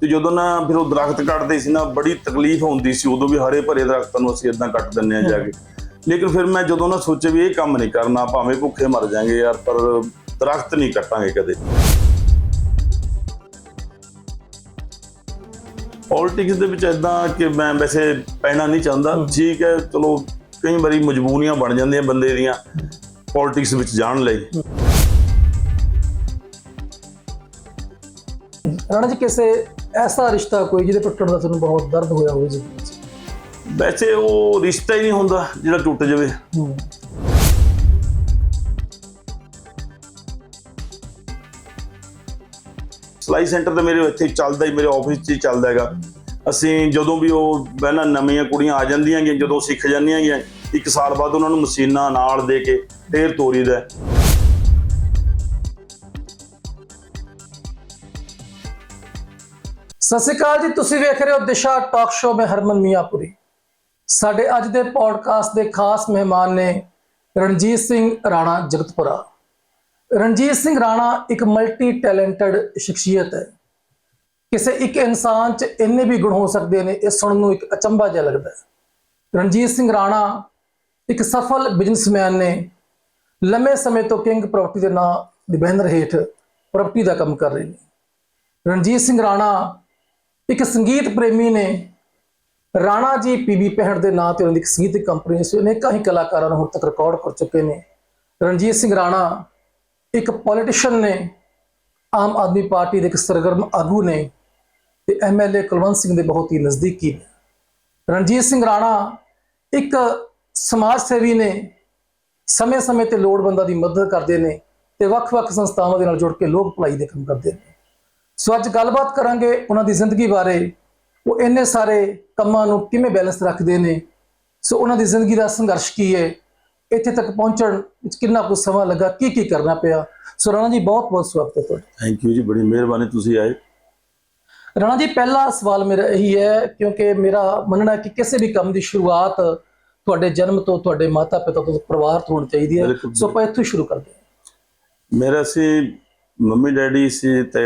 ਤੇ ਜਦੋਂ ਨਾ ਫਿਰ ਉਹ ਦਰਖਤ ਕੱਟਦੇ ਸੀ ਨਾ ਬੜੀ ਤਕਲੀਫ ਹੁੰਦੀ ਸੀ ਉਦੋਂ ਵੀ ਹਰੇ ਭਰੇ ਦਰਖਤਾਂ ਨੂੰ ਅਸੀਂ ਇਦਾਂ ਕੱਟ ਦਿੰਨੇ ਆ ਜਾ ਕੇ। ਲੇਕਿਨ ਫਿਰ ਮੈਂ ਜਦੋਂ ਨਾ ਸੋਚਿਆ ਵੀ ਇਹ ਕੰਮ ਨਹੀਂ ਕਰਨਾ ਭਾਵੇਂ ਭੁੱਖੇ ਮਰ ਜਾਾਂਗੇ ਯਾਰ ਪਰ ਦਰਖਤ ਨਹੀਂ ਕੱਟਾਂਗੇ ਕਦੇ। ਪੋਲਿਟਿਕਸ ਦੇ ਵਿੱਚ ਇਦਾਂ ਕਿ ਮੈਂ ਵੈਸੇ ਪੈਣਾ ਨਹੀਂ ਚਾਹੁੰਦਾ। ਠੀਕ ਹੈ ਚਲੋ ਕਈ ਵਾਰੀ ਮਜਬੂਰੀਆਂ ਬਣ ਜਾਂਦੀਆਂ ਬੰਦੇ ਦੀਆਂ ਪੋਲਿਟਿਕਸ ਵਿੱਚ ਜਾਣ ਲਈ। ਰਾਣਾ ਜੀ ਕਿਸੇ ਐਸਾ ਰਿਸ਼ਤਾ ਕੋਈ ਜਿਹਦੇ ਟੁੱਟਣ ਦਾ ਤੁਹਾਨੂੰ ਬਹੁਤ ਦਰਦ ਹੋਇਆ ਹੋਵੇ ਜ਼ਿੰਦਗੀ 'ਚ ਵੈਸੇ ਉਹ ਰਿਸ਼ਤਾ ਹੀ ਨਹੀਂ ਹੁੰਦਾ ਜਿਹੜਾ ਟੁੱਟ ਜਾਵੇ। ਹੂੰ। ਸਲਾਈ ਸੈਂਟਰ ਤਾਂ ਮੇਰੇ ਇੱਥੇ ਚੱਲਦਾ ਹੀ ਮੇਰੇ ਆਫਿਸ 'ਚ ਹੀ ਚੱਲਦਾ ਹੈਗਾ। ਅਸੀਂ ਜਦੋਂ ਵੀ ਉਹ ਪਹਿਲਾਂ ਨਵੀਆਂ ਕੁੜੀਆਂ ਆ ਜਾਂਦੀਆਂ ਗੀਆਂ ਜਦੋਂ ਸਿੱਖ ਜਾਂਦੀਆਂ ਗੀਆਂ ਇੱਕ ਸਾਲ ਬਾਅਦ ਉਹਨਾਂ ਨੂੰ ਮਸ਼ੀਨਾਂ ਨਾਲ ਦੇ ਕੇ ਫੇਰ ਤੋਰੀਦਾ। ਹੈ। ਸਤਿ ਸ਼੍ਰੀ ਅਕਾਲ ਜੀ, ਤੁਸੀਂ ਵੇਖ ਰਹੇ ਹੋ ਦਿਸ਼ਾ ਟਾਕ ਸ਼ੋਅ ਮੈਂ ਹਰਮਨ ਮੀਆਂਪੁਰੀ। ਸਾਡੇ ਅੱਜ ਦੇ ਪੋਡਕਾਸਟ ਦੇ ਖਾਸ ਮਹਿਮਾਨ ਨੇ ਰਣਜੀਤ ਸਿੰਘ ਰਾਣਾ ਜਗਤਪੁਰਾ। ਰਣਜੀਤ ਸਿੰਘ ਰਾਣਾ ਇੱਕ ਮਲਟੀ ਟੈਲੈਂਟਡ ਸ਼ਖਸੀਅਤ ਹੈ। ਕਿਸੇ ਇੱਕ ਇਨਸਾਨ 'ਚ ਇੰਨੇ ਵੀ ਗੁਣ ਹੋ ਸਕਦੇ ਨੇ, ਇਹ ਸੁਣਨ ਨੂੰ ਇੱਕ ਅਚੰਭਾ ਜਿਹਾ ਲੱਗਦਾ ਹੈ। ਰਣਜੀਤ ਸਿੰਘ ਰਾਣਾ ਇੱਕ ਸਫਲ ਬਿਜ਼ਨਸਮੈਨ ਨੇ। ਲੰਮੇ ਸਮੇਂ ਤੋਂ ਕਿੰਗ ਪ੍ਰਾਪਰਟੀ ਦੇ ਨਾਂ ਦੇ ਬੈਨਰ ਹੇਠ ਪ੍ਰਾਪਰਟੀ ਦਾ ਕੰਮ ਕਰ ਰਹੇ ਨੇ। ਰਣਜੀਤ ਸਿੰਘ ਰਾਣਾ ਇੱਕ ਸੰਗੀਤ ਪ੍ਰੇਮੀ ਨੇ ਰਾਣਾ ਜੀ ਪੀਬੀ 65 ਦੇ ਨਾਂ ਤੇ ਉਹਨਾਂ ਦੀ ਇੱਕ ਸੰਗੀਤਕ ਕੰਪਨੀ ਸੀ। ਅਨੇਕਾਂ ਹੀ ਕਲਾਕਾਰਾਂ ਨੂੰ ਹੁਣ ਤੱਕ ਰਿਕਾਰਡ ਕਰ ਚੁੱਕੇ ਨੇ। ਰਣਜੀਤ ਸਿੰਘ ਰਾਣਾ ਇੱਕ ਪੋਲੀਟੀਸ਼ੀਅਨ ਨੇ, ਆਮ ਆਦਮੀ ਪਾਰਟੀ ਦੇ ਇੱਕ ਸਰਗਰਮ ਆਗੂ ਨੇ ਤੇ ਐਮਐਲਏ ਕੁਲਵੰਤ ਸਿੰਘ ਦੇ ਬਹੁਤ ਹੀ ਨਜ਼ਦੀਕੀ ਨੇ। ਰਣਜੀਤ ਸਿੰਘ ਰਾਣਾ ਇੱਕ ਸਮਾਜ ਸੇਵੀ ਨੇ, ਸਮੇਂ-ਸਮੇਂ ਤੇ ਲੋੜਵੰਦਾਂ ਦੀ ਮਦਦ ਕਰਦੇ ਨੇ ਤੇ ਵੱਖ-ਵੱਖ ਸੰਸਥਾਵਾਂ ਦੇ ਨਾਲ ਜੁੜ ਕੇ ਲੋਕ ਭਲਾਈ ਦੇ ਕੰਮ ਕਰਦੇ ਨੇ। ਸੋ ਅੱਜ ਗੱਲਬਾਤ ਕਰਾਂਗੇ ਉਹਨਾਂ ਦੀ ਜ਼ਿੰਦਗੀ ਬਾਰੇ। ਉਹ ਇੰਨੇ ਸਾਰੇ ਕੰਮਾਂ ਨੂੰ ਕਿਵੇਂ ਬੈਲੈਂਸ ਰੱਖਦੇ ਨੇ। ਸੋ ਉਹਨਾਂ ਦੀ ਜ਼ਿੰਦਗੀ ਦਾ ਸੰਘਰਸ਼ ਕੀ ਹੈ? ਇੱਥੇ ਤੱਕ ਪਹੁੰਚਣ ਵਿੱਚ ਕਿੰਨਾ ਕੁ ਸਮਾਂ ਲੱਗਾ? ਕੀ ਕੀ ਕਰਨਾ ਪਿਆ? ਸੋ ਰਾਣਾ ਜੀ ਬਹੁਤ ਬਹੁਤ ਸਵਾਗਤ ਹੈ ਤੁਹਾਡਾ। ਥੈਂਕ ਯੂ ਜੀ ਬੜੀ ਮਿਹਰਬਾਨੀ ਤੁਸੀਂ ਆਏ। ਰਾਣਾ ਜੀ ਪਹਿਲਾ ਸਵਾਲ ਮੇਰਾ ਇਹੀ ਹੈ ਕਿਉਂਕਿ ਮੇਰਾ ਮੰਨਣਾ ਹੈ ਕਿ ਕਿਸੇ ਵੀ ਕੰਮ ਦੀ ਸ਼ੁਰੂਆਤ ਤੁਹਾਡੇ ਜਨਮ ਤੋਂ ਤੁਹਾਡੇ ਮਾਤਾ ਪਿਤਾ ਤੋਂ ਪਰਿਵਾਰ ਤੋਂ ਹੋਣੀ ਚਾਹੀਦੀ ਹੈ। ਸੋ ਆਪਾਂ ਇੱਥੋਂ ਸ਼ੁਰੂ ਕਰਦੇ ਹਾਂ। ਮੇਰੇ ਅਸੀਂ ਮੰਮੀ ਡੈਡੀ ਸੀ ਤੇ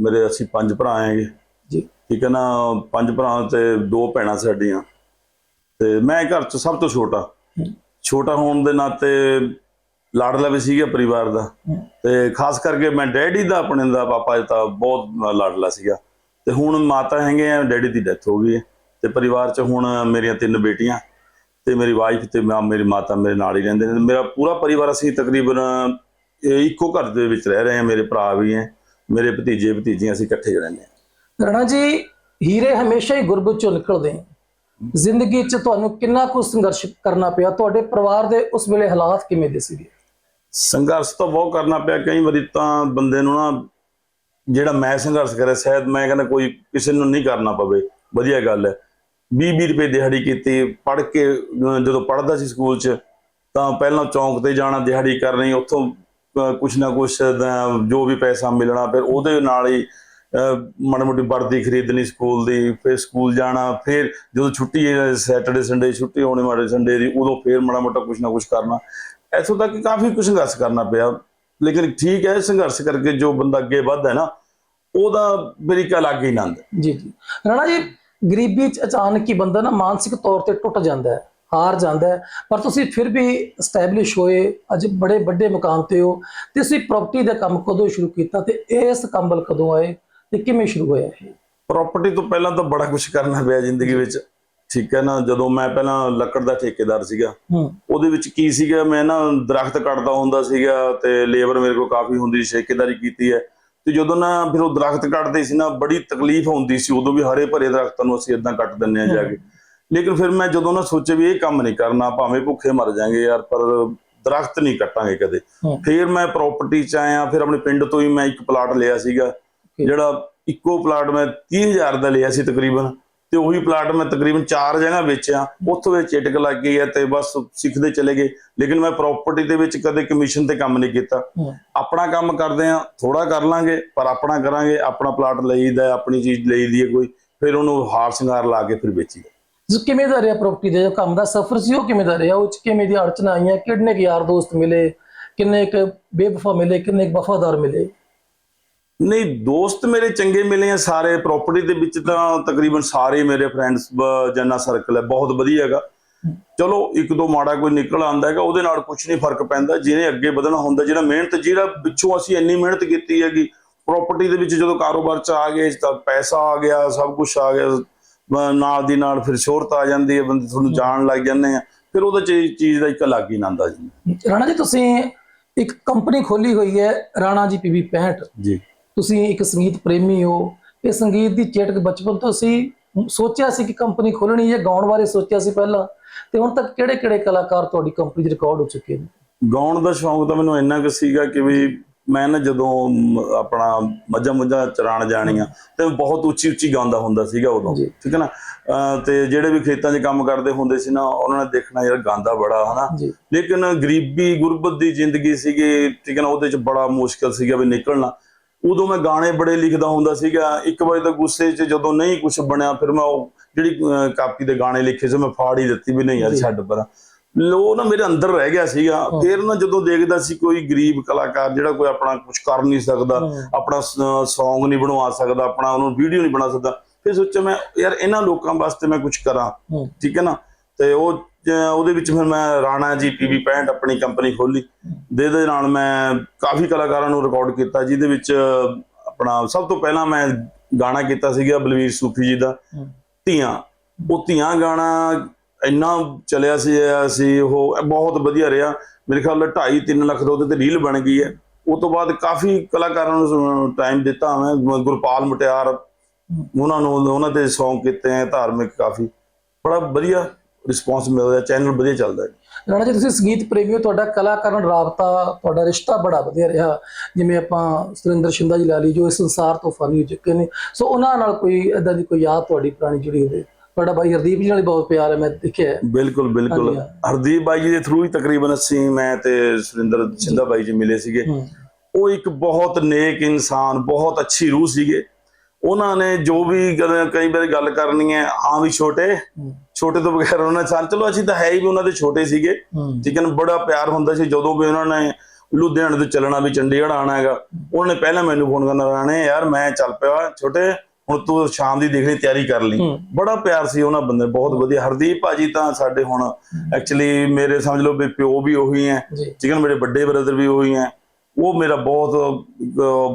ਮੇਰੇ ਅਸੀਂ ਪੰਜ ਭਰਾ ਹੈਗੇ ਜੀ। ਠੀਕ ਹੈ ਨਾ ਪੰਜ ਭਰਾ ਤੇ ਦੋ ਭੈਣਾਂ ਸਾਡੀਆਂ। ਤੇ ਮੈਂ ਘਰ ਚ ਸਭ ਤੋਂ ਛੋਟਾ। ਛੋਟਾ ਹੋਣ ਦੇ ਨਾਤੇ ਲਾਡਲਾ ਵੀ ਸੀਗਾ ਪਰਿਵਾਰ ਦਾ। ਤੇ ਖਾਸ ਕਰਕੇ ਮੈਂ ਡੈਡੀ ਦਾ ਆਪਣੇ ਦਾ ਪਾਪਾ ਦਾ ਬਹੁਤ ਲਾਡਲਾ ਸੀਗਾ। ਤੇ ਹੁਣ ਮਾਤਾ ਹੈਗੇ ਆ ਡੈਡੀ ਦੀ ਡੈਥ ਹੋ ਗਈ ਹੈ। ਤੇ ਪਰਿਵਾਰ ਚ ਹੁਣ ਮੇਰੀਆਂ ਤਿੰਨ ਬੇਟੀਆਂ। ਤੇ ਮੇਰੀ ਵਾਈਫ ਤੇ ਮੈਂ ਮੇਰੀ ਮਾਤਾ ਮੇਰੇ ਨਾਲ ਹੀ ਰਹਿੰਦੇ ਨੇ। ਮੇਰਾ ਪੂਰਾ ਪਰਿਵਾਰ ਅਸੀਂ ਤਕਰੀਬਨ ਇੱਕੋ ਘਰ ਦੇ ਵਿੱਚ ਰਹਿ ਰਹੇ ਹਾਂ ਮੇਰੇ ਭਰਾ ਵੀ ਹੈ ਮੇਰੇ ਭਤੀਜੇ ਭਤੀਜੀਆਂ ਅਸੀਂ ਇਕੱਠੇ ਰਹਿੰਦੇ ਹਾਂ। ਰਾਣਾ ਜੀ ਹੀਰੇ ਹਮੇਸ਼ਾ ਹੀ ਗੁਰਬਤ ਚੋਂ ਨਿਕਲਦੇ ਆ। ਜ਼ਿੰਦਗੀ 'ਚ ਤੁਹਾਨੂੰ ਕਿੰਨਾ ਕੁ ਸੰਘਰਸ਼ ਕਰਨਾ ਪਿਆ? ਤੁਹਾਡੇ ਪਰਿਵਾਰ ਦੇ ਉਸ ਵੇਲੇ ਹਾਲਾਤ ਕਿਵੇਂ ਦੇ ਸੀਗੇ? ਸੰਘਰਸ਼ ਤਾਂ ਬਹੁਤ ਕਰਨਾ ਪਿਆ ਕਈ ਵਾਰੀ ਤਾਂ ਬੰਦੇ ਨੂੰ ਨਾ ਜਿਹੜਾ ਮੈਂ ਸੰਘਰਸ਼ ਕਰਿਆ ਸ਼ਾਇਦ ਮੈਂ ਕਹਿੰਦਾ ਕੋਈ ਕਿਸੇ ਨੂੰ ਨਹੀਂ ਕਰਨਾ ਪਵੇ ਵਧੀਆ ਗੱਲ ਹੈ। 20-20 ਰੁਪਏ ਦਿਹਾੜੀ ਕੀਤੀ ਪੜ੍ਹ ਕੇ ਜਦੋਂ ਪੜ੍ਹਦਾ ਸੀ ਸਕੂਲ 'ਚ ਤਾਂ ਪਹਿਲਾਂ ਚੌਂਕ ਤੇ ਜਾਣਾ ਦਿਹਾੜੀ ਕਰਨੀ ਉੱਥੋਂ ਕੁਛ ਨਾ ਕੁਛ ਜੋ ਵੀ ਪੈਸਾ ਮਿਲਣਾ, ਫਿਰ ਉਹਦੇ ਨਾਲ ਹੀ ਮਾੜੀ ਮੋਟੀ ਵਰਦੀ ਖਰੀਦਣੀ ਸਕੂਲ ਦੀ, ਫਿਰ ਸਕੂਲ ਜਾਣਾ, ਫਿਰ ਜਦੋਂ ਛੁੱਟੀ ਸੈਟਰਡੇ, ਸੰਡੇ ਛੁੱਟੀ ਹੋਣੀ ਮਾੜੇ ਸੰਡੇ ਦੀ, ਉਦੋਂ ਫਿਰ ਮਾੜਾ ਮੋਟਾ ਕੁਛ ਨਾ ਕੁਛ ਕਰਨਾ। ਇੱਥੋਂ ਤੱਕ ਕਿ ਕਾਫੀ ਕੁਛ ਸੰਘਰਸ਼ ਕਰਨਾ ਪਿਆ। ਲੇਕਿਨ ਠੀਕ ਹੈ, ਸੰਘਰਸ਼ ਕਰਕੇ ਜੋ ਬੰਦਾ ਅੱਗੇ ਵੱਧਦਾ ਹੈ ਨਾ, ਉਹਦਾ ਮੇਰੀ ਇੱਕ ਅਲੱਗ ਹੀ ਆਨੰਦ ਜੀ ਜੀ। ਰਾਣਾ ਜੀ, ਗਰੀਬੀ 'ਚ ਅਚਾਨਕ ਹੀ ਬੰਦਾ ਨਾ ਮਾਨਸਿਕ ਤੌਰ ਤੇ ਟੁੱਟ ਜਾਂਦਾ ਹੈ। ਹਾਰ ਜਾਂਦਾ ਪਰ ਤੁਸੀਂ ਫਿਰ ਵੀ ਸਟੈਬਲਿਸ਼ ਹੋਏ ਅੱਜ ਬੜੇ ਵੱਡੇ ਮੁਕਾਮ ਤੇ ਹੋ ਤੇ ਤੁਸੀਂ ਪ੍ਰਾਪਰਟੀ ਦਾ ਕੰਮ ਕਦੋਂ ਸ਼ੁਰੂ ਕੀਤਾ ਤੇ ਇਸ ਕੰਮ ਵੱਲ ਕਦੋਂ ਆਏ ਤੇ ਕਿਵੇਂ ਸ਼ੁਰੂ ਹੋਇਆ ਇਹ? ਪ੍ਰਾਪਰਟੀ ਤੋਂ ਪਹਿਲਾਂ ਤਾਂ ਬੜਾ ਕੁਝ ਕਰਨਾ ਪਿਆ ਜ਼ਿੰਦਗੀ ਵਿੱਚ। ਠੀਕ ਹੈ ਨਾ ਜਦੋਂ ਮੈਂ ਪਹਿਲਾਂ ਲੱਕੜ ਦਾ ਠੇਕੇਦਾਰ ਸੀਗਾ ਉਹਦੇ ਵਿੱਚ ਕੀ ਸੀਗਾ ਮੈਂ ਨਾ ਦਰਖਤ ਕੱਟਦਾ ਹੁੰਦਾ ਸੀਗਾ ਤੇ ਲੇਬਰ ਮੇਰੇ ਕੋਲ ਕਾਫੀ ਹੁੰਦੀ ਸੀ ਠੇਕੇਦਾਰੀ ਕੀਤੀ ਹੈ। ਤੇ ਜਦੋਂ ਨਾ ਫਿਰ ਉਹ ਦਰਖਤ ਕੱਟਦੇ ਸੀ ਨਾ ਬੜੀ ਤਕਲੀਫ ਹੁੰਦੀ ਸੀ ਉਦੋਂ ਵੀ ਹਰੇ ਭਰੇ ਦਰਖਤਾਂ ਨੂੰ ਅਸੀਂ ਇਦਾਂ ਕੱਟ ਦਿੰਨੇ ਆ ਜਾ ਕੇ। ਲੇਕਿਨ ਫਿਰ ਮੈਂ ਜਦੋਂ ਨਾ ਸੋਚਿਆ ਵੀ ਇਹ ਕੰਮ ਨਹੀਂ ਕਰਨਾ ਭਾਵੇਂ ਭੁੱਖੇ ਮਰ ਜਾਾਂਗੇ ਯਾਰ ਪਰ ਦਰਖਤ ਨਹੀਂ ਕੱਟਾਂਗੇ ਕਦੇ। ਫਿਰ ਮੈਂ ਪ੍ਰਾਪਰਟੀ ਚ ਆਇਆ ਫਿਰ ਆਪਣੇ ਪਿੰਡ ਤੋਂ ਹੀ ਮੈਂ ਇੱਕ ਪਲਾਟ ਲਿਆ ਸੀਗਾ ਜਿਹੜਾ ਇੱਕੋ ਪਲਾਟ ਮੈਂ 30000 ਦਾ ਲਿਆ ਸੀ ਤਕਰੀਬਨ ਤੇ ਉਹੀ ਪਲਾਟ ਮੈਂ ਤਕਰੀਬਨ ਚਾਰ ਜਗ੍ਹਾ ਵੇਚਿਆ। ਉੱਥੋਂ ਵਿੱਚ ਚਿਟਕ ਲੱਗ ਗਈ ਹੈ ਤੇ ਬਸ ਸਿੱਖਦੇ ਚਲੇ ਗਏ। ਲੇਕਿਨ ਮੈਂ ਪ੍ਰਾਪਰਟੀ ਦੇ ਵਿੱਚ ਕਦੇ ਕਮਿਸ਼ਨ ਤੇ ਕੰਮ ਨਹੀਂ ਕੀਤਾ। ਆਪਣਾ ਕੰਮ ਕਰਦੇ ਆ ਥੋੜਾ ਕਰ ਲਾਂਗੇ ਪਰ ਆਪਣਾ ਕਰਾਂਗੇ ਆਪਣਾ ਪਲਾਟ ਲਈਦਾ ਆਪਣੀ ਚੀਜ਼ ਲਈਦੀ ਹੈ ਕੋਈ ਫਿਰ ਉਹਨੂੰ ਹਾਰ ਸ਼ਿੰਗਾਰ ਲਾ ਕੇ ਫਿਰ ਵੇਚੀਦਾ ਜੋ ਕਿਵੇਂ ਦਾ ਰਿਹਾ ਪ੍ਰਾਪਰਟੀ ਦਾ? ਜੋ ਕੰਮ ਦਾ ਸਫ਼ਰ ਸੀ, ਉਹ ਕਿਵੇਂ ਦਾ ਰਿਹਾ? ਉਹ ਚ ਕਿਵੇਂ ਦੀ ਅੜਚਣਾ ਆਈਆਂ? ਕਿੰਨੇ ਕੁ ਯਾਰ ਦੋਸਤ ਮਿਲੇ? ਕਿੰਨੇ ਕੁ ਬੇਵਫਾ ਮਿਲੇ? ਕਿੰਨੇ ਕੁ ਵਫਾਦਾਰ ਮਿਲੇ? ਨਹੀਂ, ਦੋਸਤ ਮੇਰੇ ਚੰਗੇ ਮਿਲੇ ਆ ਸਾਰੇ ਪ੍ਰਾਪਰਟੀ ਦੇ ਵਿੱਚ ਤਾਂ ਤਕਰੀਬਨ ਸਾਰੇ ਮੇਰੇ ਫਰੈਂਡਸ ਜੰਨਾ ਸਰਕਲ ਹੈ, ਬਹੁਤ ਵਧੀਆ ਹੈਗਾ। ਚਲੋ, ਇੱਕ ਦੋ ਮਾੜਾ ਕੋਈ ਨਿਕਲ ਆਂਦਾ ਹੈਗਾ, ਉਹਦੇ ਨਾਲ ਕੁਝ ਨਹੀਂ ਫ਼ਰਕ ਪੈਂਦਾ। ਜਿਹਨੇ ਅੱਗੇ ਵਧਣਾ ਹੁੰਦਾ, ਜਿਹੜਾ ਮਿਹਨਤ, ਜਿਹੜਾ ਪਿੱਛੋਂ ਅਸੀਂ ਇੰਨੀ ਮਿਹਨਤ ਕੀਤੀ ਹੈਗੀ ਪ੍ਰਾਪਰਟੀ ਦੇ ਵਿੱਚ ਜਦੋਂ ਕਾਰੋਬਾਰ ਚ ਆ ਗਏ, ਤਾਂ ਪੈਸਾ ਆ ਗਿਆ, ਸਭ ਕੁਝ ਆ ਗਿਆ ਨਾਲ ਦੀ ਨਾਲ ਫਿਰ ਸ਼ੋਹਰਤ ਆ ਜਾਂਦੀ ਹੈ ਬੰਦੇ ਤੁਹਾਨੂੰ ਜਾਣ ਲੱਗ ਜਾਂਦੇ ਆ। ਫਿਰ ਉਹਦੇ ਚੀਜ਼ ਦਾ ਇੱਕ ਅਲੱਗ ਹੀ ਆਨੰਦ ਆ ਜੀ ਰਾਣਾ ਜੀ ਤੁਸੀਂ ਇੱਕ ਕੰਪਨੀ ਖੋਲੀ ਹੋਈ ਹੈ ਰਾਣਾ ਜੀ ਪੀਵੀ 65 ਜੀ। ਤੁਸੀਂ ਇੱਕ ਸੰਗੀਤ ਪ੍ਰੇਮੀ ਹੋ। ਇਹ ਸੰਗੀਤ ਦੀ ਚੇਟਕ ਬਚਪਨ ਤੋਂ ਸੀ ਸੋਚਿਆ ਸੀ ਕਿ ਕੰਪਨੀ ਖੋਲਣੀ ਹੈ ਗਾਉਣ ਬਾਰੇ ਸੋਚਿਆ ਸੀ ਪਹਿਲਾਂ। ਤੇ ਹੁਣ ਤੱਕ ਕਿਹੜੇ ਕਿਹੜੇ ਕਲਾਕਾਰ ਤੁਹਾਡੀ ਕੰਪਨੀ 'ਚ ਰਿਕਾਰਡ ਹੋ ਚੁੱਕੇ ਨੇ? ਗਾਉਣ ਦਾ ਸ਼ੌਂਕ ਤਾਂ ਮੈਨੂੰ ਇੰਨਾ ਕੁ ਸੀਗਾ ਕਿ ਵੀ ਮੈਂ ਨਾ ਜਦੋਂ ਆਪਣਾ ਮੱਝਾਂ ਮੁੱਝਾਂ ਚਰਾਣ ਜਾਣੀਆਂ ਤੇ ਬਹੁਤ ਉੱਚੀ ਉੱਚੀ ਗਾਉਂਦਾ ਹੁੰਦਾ ਸੀਗਾ ਉਦੋਂ। ਠੀਕ ਹੈ ਨਾ? ਤੇ ਜਿਹੜੇ ਵੀ ਖੇਤਾਂ 'ਚ ਕੰਮ ਕਰਦੇ ਹੁੰਦੇ ਸੀ ਨਾ ਉਹਨਾਂ ਨੇ ਦੇਖਣਾ ਯਾਰ ਗਾਉਂਦਾ ਬੜਾ ਹਨਾ? ਲੇਕਿਨ ਗਰੀਬੀ ਗੁਰਬਤ ਦੀ ਜ਼ਿੰਦਗੀ ਸੀਗੀ ਠੀਕ ਹੈ ਨਾ? ਉਹਦੇ 'ਚ ਬੜਾ ਮੁਸ਼ਕਲ ਸੀਗਾ ਵੀ ਨਿਕਲਣਾ। ਉਦੋਂ ਮੈਂ ਗਾਣੇ ਬੜੇ ਲਿਖਦਾ ਹੁੰਦਾ ਸੀਗਾ ਇੱਕ ਵਾਰੀ ਤਾਂ ਗੁੱਸੇ 'ਚ ਜਦੋਂ ਨਹੀਂ ਕੁਝ ਬਣਿਆ ਫਿਰ ਮੈਂ ਉਹ ਜਿਹੜੀ ਕਾਪੀ ਦੇ ਗਾਣੇ ਲਿਖੇ ਸੀ ਮੈਂ ਫਾੜ ਹੀ ਦਿੱਤੀ ਵੀ ਨਹੀਂ ਯਾਰ। ਛੱਡ ਪਰਾਂ। ਲੋ ਨਾ ਮੇਰੇ ਅੰਦਰ ਰਹਿ ਗਿਆ ਸੀਗਾ ਫਿਰ ਨਾ ਜਦੋਂ ਦੇਖਦਾ ਸੀ ਕੋਈ ਗਰੀਬ ਕਲਾਕਾਰ ਜਿਹੜਾ ਕੋਈ ਆਪਣਾ ਕੁਝ ਕਰ ਨਹੀਂ ਸਕਦਾ। ਆਪਣਾ Song ਨਹੀਂ ਬਣਵਾ ਸਕਦਾ ਆਪਣਾ ਉਹਨੂੰ ਵੀਡੀਓ ਨਹੀਂ ਬਣਾ ਸਕਦਾ ਫਿਰ ਸੋਚਿਆ ਮੈਂ ਯਾਰ ਇਹਨਾਂ ਲੋਕਾਂ ਵਾਸਤੇ ਮੈਂ ਕੁਝ ਕਰਾਂ ਠੀਕ ਹੈ ਨਾ? ਤੇ ਉਹ ਉਹਦੇ ਵਿੱਚ ਫਿਰ ਮੈਂ ਰਾਣਾ ਜੀ ਪੀਵੀ 65 ਆਪਣੀ ਕੰਪਨੀ ਖੋਲੀ ਦੇ ਦੇ ਨਾਲ ਮੈਂ ਕਾਫੀ ਕਲਾਕਾਰਾਂ ਨੂੰ ਰਿਕਾਰਡ ਕੀਤਾ ਜਿਹਦੇ ਵਿੱਚ ਆਪਣਾ ਸਭ ਤੋਂ ਪਹਿਲਾਂ ਮੈਂ ਗਾਣਾ ਕੀਤਾ ਸੀਗਾ ਬਲਵੀਰ ਸੂਫੀ ਜੀ ਦਾ। ਧੀਆਂ। ਉਹ ਧੀਆਂ ਗਾਣਾ ਇੰਨਾ ਚਲਿਆ ਸੀ ਅਸੀਂ ਉਹ ਬਹੁਤ ਵਧੀਆ ਰਿਹਾ। ਮੇਰੇ ਖਿਆਲ ਨਾਲ 2.5 3 ਲੱਖ ਦਾ ਉਹਦੇ ਤੇ ਰੀਲ ਬਣ ਗਈ ਹੈ। ਉਹ ਤੋਂ ਬਾਅਦ ਕਾਫੀ ਕਲਾਕਾਰਾਂ ਨੂੰ ਟਾਈਮ ਦਿੱਤਾ ਮੈਂ ਗੁਰਪਾਲ ਮੁਟਿਆਰ, ਉਹਨਾਂ ਨੂੰ, ਉਹਨਾਂ ਦੇ ਸੌਂਗ ਕੀਤੇ ਹੈ, ਧਾਰਮਿਕ ਕਾਫੀ। ਬੜਾ ਵਧੀਆ ਰਿਸਪੌਂਸ ਮਿਲਦਾ ਚੈਨਲ ਵਧੀਆ ਚੱਲਦਾ ਹੈ। ਰਾਣਾ ਜੀ, ਤੁਸੀਂ ਸੰਗੀਤ ਪ੍ਰੇਮੀ ਹੋ ਤੁਹਾਡਾ ਕਲਾਕਾਰ ਨਾਲ ਰਾਬਤਾ, ਤੁਹਾਡਾ ਰਿਸ਼ਤਾ ਬੜਾ ਵਧੀਆ ਰਿਹਾ। ਜਿਵੇਂ ਆਪਾਂ ਸੁਰਿੰਦਰ ਸ਼ਿੰਦਾ ਜੀ ਲਾ ਲਈ ਜੋ ਇਸ ਸੰਸਾਰ ਤੋਂ ਫਾਨੀ ਹੋ ਚੁੱਕੇ ਨੇ। ਸੋ ਉਹਨਾਂ ਨਾਲ ਕੋਈ ਇਦਾਂ ਦੀ ਕੋਈ ਯਾਦ ਤੁਹਾਡੀ ਪੁਰਾਣੀ ਜੁੜੀ ਹੋਵੇ? ਤੁਹਾਡਾ ਬਾਈ ਹਰਦੀਪ ਜੀ ਨਾਲ ਬਹੁਤ ਪਿਆਰ ਹੈ ਮੈਂ ਦੇਖਿਆ। ਬਿਲਕੁਲ ਬਿਲਕੁਲ। ਹਰਦੀਪ ਬਾਈ ਜੀ ਦੇ ਥਰੂ ਹੀ ਤਕਰੀਬਨ ਅਸੀਂ ਮੈਂ ਤੇ ਸੁਰਿੰਦਰ ਸਿੰਧਾ ਬਾਈ ਜੀ ਮਿਲੇ ਸੀਗੇ। ਉਹ ਇੱਕ ਬਹੁਤ ਨੇਕ ਇਨਸਾਨ ਬਹੁਤ ਅੱਛੀ ਰੂਹ ਸੀਗੇ। ਉਹਨਾਂ ਨੇ ਜੋ ਵੀ ਕਈ ਵਾਰ ਗੱਲ ਕਰਨੀ ਹੈ ਹਾਂ ਵੀ ਛੋਟੇ ਛੋਟੇ ਤੋਂ ਬਗੈਰ ਉਹਨਾਂ ਨੇ ਸਾਨ ਚਲੋ ਅਸੀਂ ਤਾਂ ਹੈ ਹੀ ਵੀ ਉਹਨਾਂ ਦੇ ਛੋਟੇ ਸੀਗੇ। ਹੂੰ। ਠੀਕ ਹੈ ਨਾ ਬੜਾ ਪਿਆਰ ਹੁੰਦਾ ਸੀ। ਜਦੋਂ ਵੀ ਉਹਨਾਂ ਨੇ ਲੁਧਿਆਣੇ ਤੋਂ ਚੱਲਣਾ ਵੀ ਚੰਡੀਗੜ੍ਹ ਆਣਾ ਹੈਗਾ ਉਹਨਾਂ ਨੇ ਪਹਿਲਾਂ ਮੈਨੂੰ ਫੋਨ ਕਰਨਾ ਰਾਣੇ ਯਾਰ ਮੈਂ ਚੱਲ ਪਿਆ ਛੋਟੇ ਹੁਣ ਤੂੰ ਸ਼ਾਮ ਦੀ ਦੇਖਣੀ ਤਿਆਰੀ ਕਰ ਲਈ। ਬੜਾ ਪਿਆਰ ਸੀ ਉਹਨਾਂ ਬੰਦੇ ਬਹੁਤ ਵਧੀਆ। ਹਰਦੀਪ ਭਾਜੀ ਤਾਂ ਸਾਡੇ ਹੁਣ ਐਕਚੁਅਲੀ ਮੇਰੇ ਸਮਝ ਲਓ ਵੀ ਪਿਓ ਵੀ ਉਹੀ ਹੈ ਠੀਕ ਹੈ ਮੇਰੇ ਵੱਡੇ ਬ੍ਰਦਰ ਵੀ ਉਹੀ ਹੈ। ਉਹ ਮੇਰਾ ਬਹੁਤ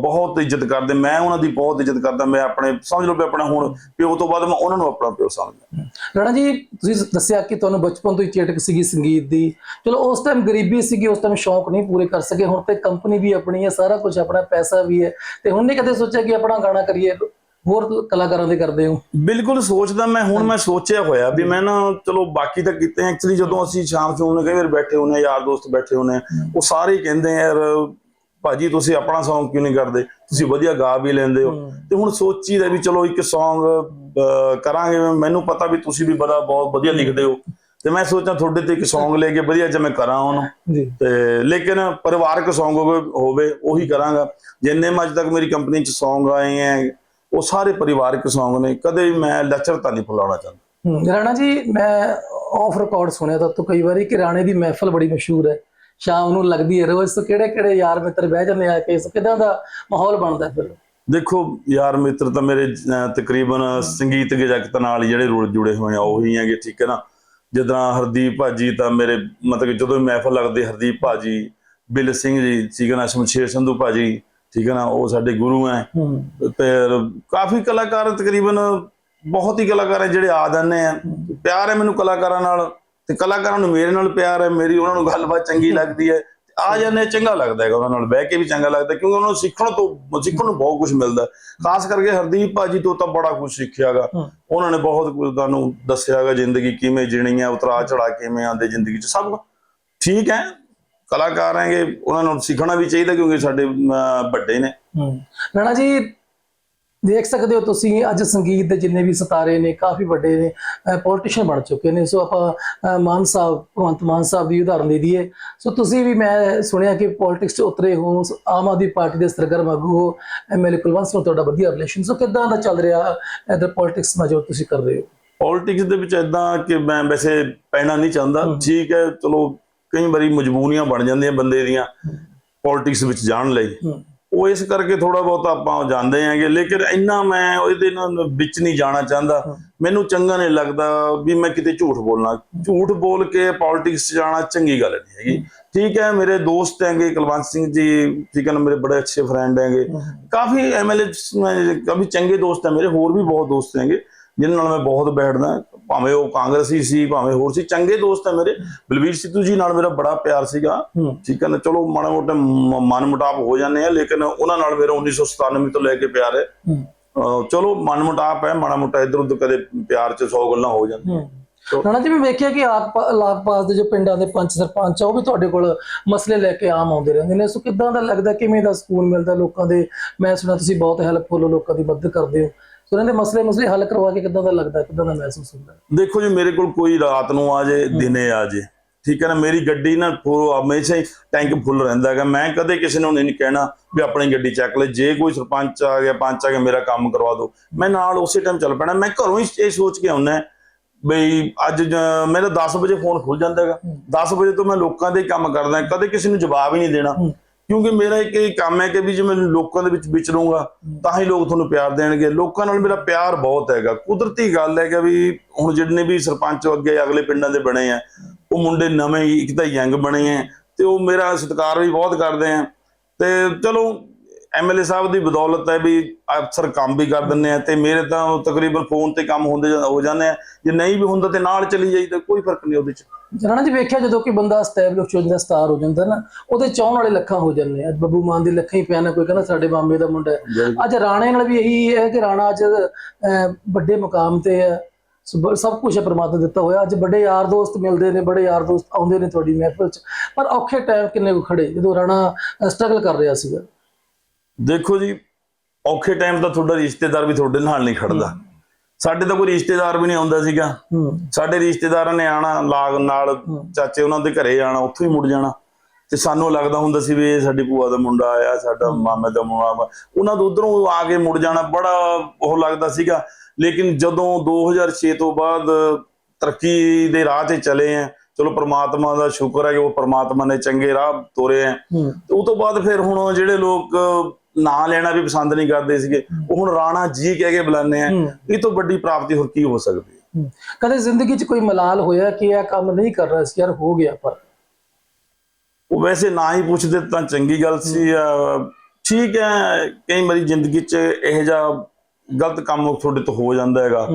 ਬਹੁਤ ਇੱਜ਼ਤ ਕਰਦੇ। ਮੈਂ ਉਹਨਾਂ ਦੀ ਬਹੁਤ ਇੱਜ਼ਤ ਕਰਦਾ। ਮੈਂ ਆਪਣੇ ਸਮਝ ਲਓ ਵੀ ਆਪਣਾ ਹੁਣ ਪਿਓ ਤੋਂ ਬਾਅਦ ਮੈਂ ਉਹਨਾਂ ਨੂੰ ਆਪਣਾ ਪਿਓ ਸਮਝਦਾ। ਰਾਣਾ ਜੀ ਤੁਸੀਂ ਦੱਸਿਆ ਕਿ ਤੁਹਾਨੂੰ ਬਚਪਨ ਤੋਂ ਹੀ ਚੇਟਕ ਸੀਗੀ ਸੰਗੀਤ ਦੀ। ਚਲੋ ਉਸ ਟਾਈਮ ਗਰੀਬੀ ਸੀਗੀ ਉਸ ਟਾਈਮ ਸ਼ੌਂਕ ਨਹੀਂ ਪੂਰੇ ਕਰ ਸਕੇ। ਹੁਣ ਤੇ ਕੰਪਨੀ ਵੀ ਆਪਣੀ ਹੈ ਸਾਰਾ ਕੁਝ ਆਪਣਾ ਪੈਸਾ ਵੀ ਹੈ। ਤੇ ਹੁਣ ਨਹੀਂ ਕਦੇ ਸੋਚਿਆ ਕਿ ਆਪਣਾ ਗਾਣਾ ਕਰੀਏ? ਹੋਰ ਕਲਾਕਾਰਾਂ ਦੇ ਕਰਦੇ ਹੋ? ਬਿਲਕੁਲ ਸੋਚਦਾ ਮੈਂ ਹੁਣ ਮੈਂ ਸੋਚਿਆ ਹੋਇਆ ਵੀ ਮੈਂ ਨਾ ਚਲੋ ਬਾਕੀ ਤਾਂ ਕੀਤੇ ਐਕਚੁਅਲੀ ਜਦੋਂ ਅਸੀਂ ਸ਼ਾਮ ਨੂੰ ਉਹਨੇ ਕਈ ਵਾਰ ਬੈਠੇ ਹੁੰਨੇ ਯਾਰ ਦੋਸਤ ਬੈਠੇ ਹੁੰਨੇ ਉਹ ਸਾਰੇ ਕਹਿੰਦੇ ਯਾਰ ਭਾਜੀ ਤੁਸੀਂ ਆਪਣਾ Song ਕਿਉਂ ਨਹੀਂ ਕਰਦੇ? ਤੁਸੀਂ ਵਧੀਆ ਗਾ ਵੀ ਲੈਂਦੇ ਹੋ। ਤੇ ਹੁਣ ਸੋਚੀਦਾ ਵੀ ਚਲੋ ਇੱਕ Song ਅਹ, ਕਰਾਂਗੇ। ਮੈਨੂੰ ਪਤਾ ਵੀ ਤੁਸੀਂ ਵੀ ਬੜਾ ਬਹੁਤ ਵਧੀਆ ਲਿਖਦੇ ਹੋ। ਤੇ ਮੈਂ ਸੋਚਾਂ ਤੁਹਾਡੇ ਤੇ ਇੱਕ Song ਲੈ ਕੇ ਵਧੀਆ ਜਿਹਾ ਮੈਂ ਕਰਾਂ ਉਹਨੂੰ। ਤੇ ਲੇਕਿਨ ਪਰਿਵਾਰਕ Song ਹੋਵੇ ਉਹੀ ਕਰਾਂਗਾ। ਜਿੰਨੇ ਮੈਂ ਅੱਜ ਤੱਕ ਮੇਰੀ ਕੰਪਨੀ ਚ Song ਆਏ ਹੈ ਉਹ ਸਾਰੇ ਪਰਿਵਾਰਕ Song ਨੇ ਕਦੇ ਵੀ ਮੈਂ ਲੱਚਰਤਾ ਨਹੀਂ ਫੁਲਾਉਣਾ ਚਾਹੁੰਦਾ। ਰਾਣਾ ਜੀ ਮੈਂ ਆਫ ਰਿਕਾਰਡ ਸੁਣਿਆ ਤਾਂ ਤੋਂ ਕਈ ਵਾਰੀ ਕਿ ਰਾਣੇ ਦੀ ਮਹਿਫਲ ਬੜੀ ਮਸ਼ਹੂਰ ਹੈ। ਸ਼ਾਮ ਨੂੰ ਲੱਗਦੀ ਹੈ ਰੋਜ਼ ਤੋਂ ਕਿਹੜੇ ਕਿਹੜੇ ਯਾਰ ਮਿੱਤਰ ਬਹਿ ਜਾਂਦੇ ਆ ਕੇ ਕਿਦਾਂ ਦਾ ਮਾਹੌਲ ਬਣਦਾ ਫਿਰ? ਦੇਖੋ ਯਾਰ ਮਿੱਤਰ ਤਾਂ ਮੇਰੇ ਤਕਰੀਬਨ ਸੰਗੀਤਕ ਜਗਤ ਨਾਲ ਜਿਹੜੇ ਰੁਲ ਜੁੜੇ ਹੋਏ ਆ ਉਹੀ ਹੈਗੇ ਠੀਕ ਹੈ ਨਾ? ਜਿੱਦਾਂ ਹਰਦੀਪ ਭਾਜੀ ਤਾਂ ਮੇਰੇ ਮਤਲਬ ਜਦੋਂ ਮਹਿਫਲ ਲੱਗਦੀ ਹਰਦੀਪ ਭਾਜੀ ਬਿਲ ਸਿੰਘ ਜੀ ਹੈ ਨਾ? ਸ਼ਮਸ਼ੇਰ ਸੰਧੂ ਭਾਜੀ ਠੀਕ ਹੈ ਨਾ ਉਹ ਸਾਡੇ ਗੁਰੂ ਹੈ। ਤੇ ਕਾਫੀ ਕਲਾਕਾਰ ਤਕਰੀਬਨ ਬਹੁਤ ਹੀ ਕਲਾਕਾਰ ਹੈ ਜਿਹੜੇ ਆ ਜਾਂਦੇ ਆ। ਪਿਆਰ ਹੈ ਮੈਨੂੰ ਕਲਾਕਾਰਾਂ ਨਾਲ ਤੇ ਕਲਾਕਾਰਾਂ ਨੂੰ ਮੇਰੇ ਨਾਲ ਪਿਆਰ ਹੈ ਮੇਰੀ ਉਹਨਾਂ ਨੂੰ ਗੱਲਬਾਤ ਚੰਗੀ ਲੱਗਦੀ ਹੈ। ਆ ਜਾਂਦੇ ਚੰਗਾ ਲੱਗਦਾ ਹੈਗਾ ਉਹਨਾਂ ਨਾਲ ਬਹਿ ਕੇ ਵੀ ਚੰਗਾ ਲੱਗਦਾ ਕਿਉਂਕਿ ਉਹਨਾਂ ਨੂੰ ਸਿੱਖਣ ਤੋਂ ਸਿੱਖਣ ਨੂੰ ਬਹੁਤ ਕੁਝ ਮਿਲਦਾ। ਖਾਸ ਕਰਕੇ ਹਰਦੀਪ ਭਾਜੀ ਤੋਂ ਤਾਂ ਬੜਾ ਕੁਝ ਸਿੱਖਿਆਗਾ। ਉਹਨਾਂ ਨੇ ਬਹੁਤ ਕੁਝ ਤੁਹਾਨੂੰ ਦੱਸਿਆਗਾ ਜ਼ਿੰਦਗੀ ਕਿਵੇਂ ਜੀਣੀ ਹੈ ਉਤਰਾ ਚੜਾ ਕਿਵੇਂ ਆਉਂਦੇ ਜ਼ਿੰਦਗੀ 'ਚ ਸਭ ਠੀਕ ਹੈ। ਕਲਾਕਾਰ ਹੈਗੇ ਉਹਨਾਂ ਨੂੰ ਸਿੱਖਣਾ ਵੀ ਚਾਹੀਦਾ ਕਿਉਂਕਿ ਸਾਡੇ ਵੱਡੇ ਨੇ। ਰਾਣਾ ਜੀ ਦੇਖ ਸਕਦੇ ਹੋ ਤੁਸੀਂ ਅੱਜ ਸੰਗੀਤ ਦੇ ਜਿੰਨੇ ਵੀ ਸਿਤਾਰੇ ਨੇ ਕਾਫੀ ਵੱਡੇ ਨੇ ਪੋਲੀਟੀਸ਼ੀਅਨ ਬਣ ਚੁੱਕੇ ਨੇ। ਸੋ ਆਪਾਂ ਮਾਨ ਸਾਹਿਬ ਭਗਵੰਤ ਮਾਨ ਸਾਹਿਬ ਦੀ ਉਦਾਹਰਨ ਦੇ ਦਈਏ। ਸੋ ਤੁਸੀਂ ਵੀ ਮੈਂ ਸੁਣਿਆ ਕਿ ਪੋਲਿਟਿਕਸ 'ਚ ਉਤਰੇ ਹੋ ਆਮ ਆਦਮੀ ਪਾਰਟੀ ਦੇ ਸਰਗਰਮ ਆਗੂ ਹੋ ਐਮਐਲਏ ਕੁਲਵੰਤ ਨਾਲ ਤੁਹਾਡਾ ਵਧੀਆ ਰਿਲੇਸ਼ਨ ਸੋ ਕਿਦਾਂ ਦਾ ਚੱਲ ਰਿਹਾ ਇਧਰ ਪੋਲਿਟਿਕਸ ਨਾਲ ਜੋ ਤੁਸੀਂ ਕਰ ਰਹੇ ਹੋ? ਪੋਲਿਟਿਕਸ ਦੇ ਵਿੱਚ ਇਦਾਂ ਕਿ ਮੈਂ ਵੈਸੇ ਪੈਣਾ ਨਹੀਂ ਚਾਹੁੰਦਾ। ਠੀਕ ਹੈ ਚਲੋ ਕਈ ਵਾਰੀ ਮਜਬੂਰੀਆਂ ਬਣ ਜਾਂਦੀਆਂ ਬੰਦੇ ਦੀਆਂ ਪੋਲਿਟਿਕਸ ਵਿੱਚ ਜਾਣ ਲਈ। ਉਹ ਇਸ ਕਰਕੇ ਥੋੜਾ ਬਹੁਤ ਆਪਾਂ ਜਾਂਦੇ ਆਂਗੇ ਲੇਕਿਨ ਇੰਨਾ ਮੈਂ ਉਹਦੇ ਨਾਲ ਵਿੱਚ ਨਹੀਂ ਜਾਣਾ ਚਾਹੁੰਦਾ। ਮੈਨੂੰ ਚੰਗਾ ਨਹੀਂ ਲੱਗਦਾ ਵੀ ਮੈਂ ਕਿਤੇ ਝੂਠ ਬੋਲਣਾ। ਝੂਠ ਬੋਲ ਕੇ ਪੋਲਿਟਿਕਸ 'ਚ ਜਾਣਾ ਚੰਗੀ ਗੱਲ ਨਹੀਂ ਹੈਗੀ। ਠੀਕ ਹੈ ਮੇਰੇ ਦੋਸਤ ਹੈਗੇ ਕੁਲਵੰਤ ਸਿੰਘ ਜੀ ਠੀਕ ਹੈ ਨਾ ਮੇਰੇ ਬੜੇ ਅੱਛੇ ਫਰੈਂਡ ਹੈਗੇ। ਕਾਫੀ ਐਮਐਲਏ ਕਾਫੀ ਚੰਗੇ ਦੋਸਤ ਹੈ ਮੇਰੇ ਹੋਰ ਵੀ ਬਹੁਤ ਦੋਸਤ ਹੈਗੇ ਜਿਨ੍ਹਾਂ ਨਾਲ ਮੈਂ ਬਹੁਤ ਬੈਠਦਾ। ਭਾਵੇਂ ਉਹ ਕਾਂਗਰਸੀ ਸੀ ਭਾਵੇਂ ਹੋਰ ਸੀ ਚੰਗੇ ਦੋਸਤ ਹੈ ਮੇਰੇ। ਬਲਵੀਰ ਸਿੱਧੂ ਜੀ ਨਾਲ ਮੇਰਾ ਬੜਾ ਪਿਆਰ ਸੀਗਾ। ਠੀਕ ਹੈ ਨਾ ਚਲੋ ਮਾੜਾ ਮੋਟਾ ਮਨ ਮੁਟਾਪ ਹੋ ਜਾਂਦੇ ਆ ਲੇਕਿਨ ਉਹਨਾਂ ਨਾਲ ਮੇਰਾ 1997 ਤੋਂ ਲੈ ਕੇ ਪਿਆਰ ਹੈ। ਚਲੋ ਮਨ ਮੁਟਾਪ ਹੈ ਮਾੜਾ ਮੋਟਾ ਇਧਰ ਉਧਰ ਕਦੇ ਪਿਆਰ ਚ 100 ਗੱਲਾਂ ਹੋ ਜਾਂਦੀਆਂ। ਰਾਣਾ ਜੀ ਮੈਂ ਵੇਖਿਆ ਕਿ ਆਪ ਲਾਗ ਪਾਸ ਦੇ ਜੋ ਪਿੰਡਾਂ ਦੇ ਪੰਚ ਸਰਪੰਚ ਆ ਉਹ ਵੀ ਤੁਹਾਡੇ ਕੋਲ ਮਸਲੇ ਲੈ ਕੇ ਆਮ ਆਉਂਦੇ ਰਹਿੰਦੇ ਨੇ। ਸੋ ਕਿਦਾਂ ਦਾ ਲੱਗਦਾ ਕਿਵੇਂ ਦਾ ਸਕੂਨ ਮਿਲਦਾ ਲੋਕਾਂ ਦੇ? ਮੈਂ ਸੁਣਿਆ ਤੁਸੀਂ ਬਹੁਤ ਹੈਲਪਫੁਲ ਲੋਕਾਂ ਦੀ ਮਦਦ ਕਰਦੇ ਹੋ। ਸੋ ਇਹਨਾਂ ਦੇ ਮਸਲੇ ਮਸਲੇ ਹੱਲ ਕਰਵਾ ਕੇ ਕਿਦਾਂ ਦਾ ਲੱਗਦਾ ਕਿਦਾਂ ਦਾ ਮਹਿਸੂਸ ਹੁੰਦਾ? ਦੇਖੋ ਜੀ ਮੇਰੇ ਕੋਲ ਕੋਈ ਰਾਤ ਨੂੰ ਆ ਜੇ ਦਿਨੇ ਆ ਜੇ ਠੀਕ ਹੈ ਨਾ? ਮੇਰੀ ਗੱਡੀ ਨਾ ਹਮੇਸ਼ਾ ਹੀ ਟੈਂਕ ਫੁੱਲ ਰਹਿੰਦਾ ਹੈਗਾ। ਮੈਂ ਕਦੇ ਕਿਸੇ ਨੂੰ ਨਹੀਂ ਕਹਿਣਾ ਵੀ ਆਪਣੀ ਗੱਡੀ ਚੱਕ ਲੈ। ਜੇ ਕੋਈ ਸਰਪੰਚ ਆ ਗਿਆ ਪੰਚ ਆ ਗਿਆ ਮੇਰਾ ਕੰਮ ਕਰਵਾ ਦਿਓ। ਮੈਂ ਨਾਲ ਉਸੇ ਟਾਈਮ ਚੱਲ ਪੈਣਾ। ਮੈਂ ਘਰੋਂ ਹੀ ਇਹ ਸੋਚ ਕੇ ਆਉਣਾ ਬਈ ਅੱਜ ਮੇਰਾ 10 ਵਜੇ ਫੋਨ ਖੁੱਲ ਜਾਂਦਾ ਹੈਗਾ। 10 ਵਜੇ ਤੋਂ ਮੈਂ ਲੋਕਾਂ ਦੇ ਕੰਮ ਕਰਦਾ ਕਦੇ ਕਿਸੇ ਨੂੰ ਜਵਾਬ ਹੀ ਨਹੀਂ ਦੇਣਾ। ਕਿਉਂਕਿ ਮੇਰਾ ਇੱਕ ਇਹ ਕੰਮ ਹੈ ਕਿ ਵੀ ਜੇ ਮੈਂ ਲੋਕਾਂ ਦੇ ਵਿੱਚ ਵਿਚਰੂੰਗਾ ਤਾਂ ਹੀ ਲੋਕ ਤੁਹਾਨੂੰ ਪਿਆਰ ਦੇਣਗੇ। ਲੋਕਾਂ ਨਾਲ ਮੇਰਾ ਪਿਆਰ ਬਹੁਤ ਹੈਗਾ। ਕੁਦਰਤੀ ਗੱਲ ਹੈਗਾ ਵੀ ਹੁਣ ਜਿੰਨੇ ਵੀ ਸਰਪੰਚ ਅੱਗੇ ਅਗਲੇ ਪਿੰਡਾਂ ਦੇ ਬਣੇ ਆ, ਉਹ ਮੁੰਡੇ ਨਵੇਂ ਹੀ, ਇੱਕ ਤਾਂ ਯੰਗ ਬਣੇ ਆ, ਤੇ ਉਹ ਮੇਰਾ ਸਤਿਕਾਰ ਵੀ ਬਹੁਤ ਕਰਦੇ ਆ। ਤੇ ਚਲੋ ਐਮਐਲਏ ਸਾਹਿਬ ਦੀ ਬਦੌਲਤ ਹੈ ਵੀ ਅਫਸਰ ਕੰਮ ਵੀ ਕਰ ਦਿੰਦੇ ਆ, ਤੇ ਮੇਰੇ ਤਾਂ ਤਕਰੀਬਨ ਫੋਨ ਤੇ ਕੰਮ ਹੁੰਦੇ ਜਾ- ਹੋ ਜਾਂਦੇ ਆ। ਜੇ ਨਹੀਂ ਵੀ ਹੁੰਦਾ ਤੇ ਨਾਲ ਚਲੀ ਜਾਈਦਾ, ਕੋਈ ਫ਼ਰਕ ਨਹੀਂ ਉਹਦੇ ਚ। ਰਾਣਾ ਜੀ ਵੇਖਿਆ ਜਦੋਂ ਕਿ ਬੰਦਾ ਸਟੈਬਲਿਸ਼ ਹੋ ਜਾਂਦਾ ਸਟਾਰ ਹੋ ਜਾਂਦਾ ਨਾ ਉਹਦੇ ਚਾਹਣ ਵਾਲੇ ਲੱਖਾਂ ਹੋ ਜਾਂਦੇ ਅੱਜ ਬੱਬੂ ਮਾਨ ਦੀ ਲੱਖਾਂ ਹੀ ਪਿਆ ਨਾ ਕੋਈ ਕਹਿੰਦਾ ਸਾਡੇ ਮਾਮੇ ਦਾ ਮੁੰਡਾ ਅੱਜ ਰਾਣੇ ਨਾਲ ਵੀ ਇਹੀ ਹੈ ਕਿ ਰਾਣਾ ਅੱਜ ਵੱਡੇ ਮੁਕਾਮ ਤੇ ਹੈ। ਸਭ ਕੁਝ ਹੈ ਪ੍ਰਮਾਤਮਾ ਦਿੱਤਾ ਹੋਇਆ। ਅੱਜ ਵੱਡੇ ਯਾਰ ਦੋਸਤ ਮਿਲਦੇ ਨੇ ਬੜੇ ਯਾਰ ਦੋਸਤ ਆਉਂਦੇ ਨੇ ਤੁਹਾਡੀ ਮਹਿਫਿਲ 'ਚ। ਪਰ ਔਖੇ ਟਾਈਮ ਕਿੰਨੇ ਕੁ ਖੜੇ ਜਦੋਂ ਰਾਣਾ ਸਟਰਗਲ ਕਰ ਰਿਹਾ ਸੀਗਾ। ਦੇਖੋ ਜੀ ਔਖੇ ਟਾਈਮ ਤਾਂ ਤੁਹਾਡਾ ਰਿਸ਼ਤੇਦਾਰ ਵੀ ਤੁਹਾਡੇ ਨਾਲ ਨਹੀਂ ਖੜਦਾ। ਸਾਡੇ ਤਾਂ ਕੋਈ ਰਿਸ਼ਤੇਦਾਰ ਵੀ ਨਹੀਂ ਆਉਂਦਾ ਸੀਗਾ। ਸਾਡੇ ਰਿਸ਼ਤੇਦਾਰਾਂ ਨੇ ਆਣਾ ਲਾਗ ਨਾਲ ਚਾਚੇ ਉਹਨਾਂ ਦੇ ਘਰੇ ਜਾਣਾ ਉੱਥੋਂ ਹੀ ਮੁੜ ਜਾਣਾ। ਤੇ ਸਾਨੂੰ ਲੱਗਦਾ ਹੁੰਦਾ ਸੀ ਵੀ ਇਹ ਸਾਡੀ ਭੂਆ ਦਾ ਮੁੰਡਾ ਆਇਆ ਸਾਡਾ ਮਾਮੇ ਦਾ ਮੁੰਡਾ। ਉਹਨਾਂ ਤੋਂ ਉਧਰੋਂ ਆ ਕੇ ਮੁੜ ਜਾਣਾ ਬੜਾ ਉਹ ਲੱਗਦਾ ਸੀਗਾ। ਲੇਕਿਨ ਜਦੋਂ 2006 ਤੋਂ ਬਾਅਦ ਤਰੱਕੀ ਦੇ ਰਾਹ ਤੇ ਚਲੇ ਆ ਚਲੋ ਪ੍ਰਮਾਤਮਾ ਦਾ ਸ਼ੁਕਰ ਹੈ ਕਿ ਉਹ ਪ੍ਰਮਾਤਮਾ ਨੇ ਚੰਗੇ ਰਾਹ ਤੋਰੇ ਆ ਉਹ ਤੋਂ ਬਾਅਦ ਫਿਰ ਹੁਣ ਜਿਹੜੇ ਲੋਕ ਨਾਂ ਲੈਣਾ ਵੀ ਪਸੰਦ ਨਹੀਂ ਕਰਦੇ ਸੀਗੇ। ਉਹ ਹੁਣ ਰਾਣਾ ਜੀ ਕਹਿ ਕੇ ਬੁਲਾਉਂਦੇ ਆ। ਇਹ ਤੋਂ ਵੱਡੀ ਪ੍ਰਾਪਤੀ ਹੋਰ ਕੀ ਹੋ ਸਕਦੀ। ਕਦੇ ਜ਼ਿੰਦਗੀ 'ਚ ਕੋਈ ਮਲਾਲ ਹੋਇਆ ਕਿ ਇਹ ਕੰਮ ਨਹੀਂ ਕਰ ਰਿਹਾ ਸੀ? ਯਾਰ ਹੋ ਗਿਆ ਪਰ। ਉਹ ਵੈਸੇ ਨਾ ਹੀ ਪੁੱਛਦੇ ਤਾਂ ਚੰਗੀ ਗੱਲ ਸੀ। ਠੀਕ ਹੈ ਕਈ ਵਾਰੀ ਜ਼ਿੰਦਗੀ 'ਚ ਇਹੋ ਜਿਹਾ ਗਲਤ ਕੰਮ ਤੁਹਾਡੇ ਤੋਂ ਹੋ ਜਾਂਦਾ ਹੈਗਾ।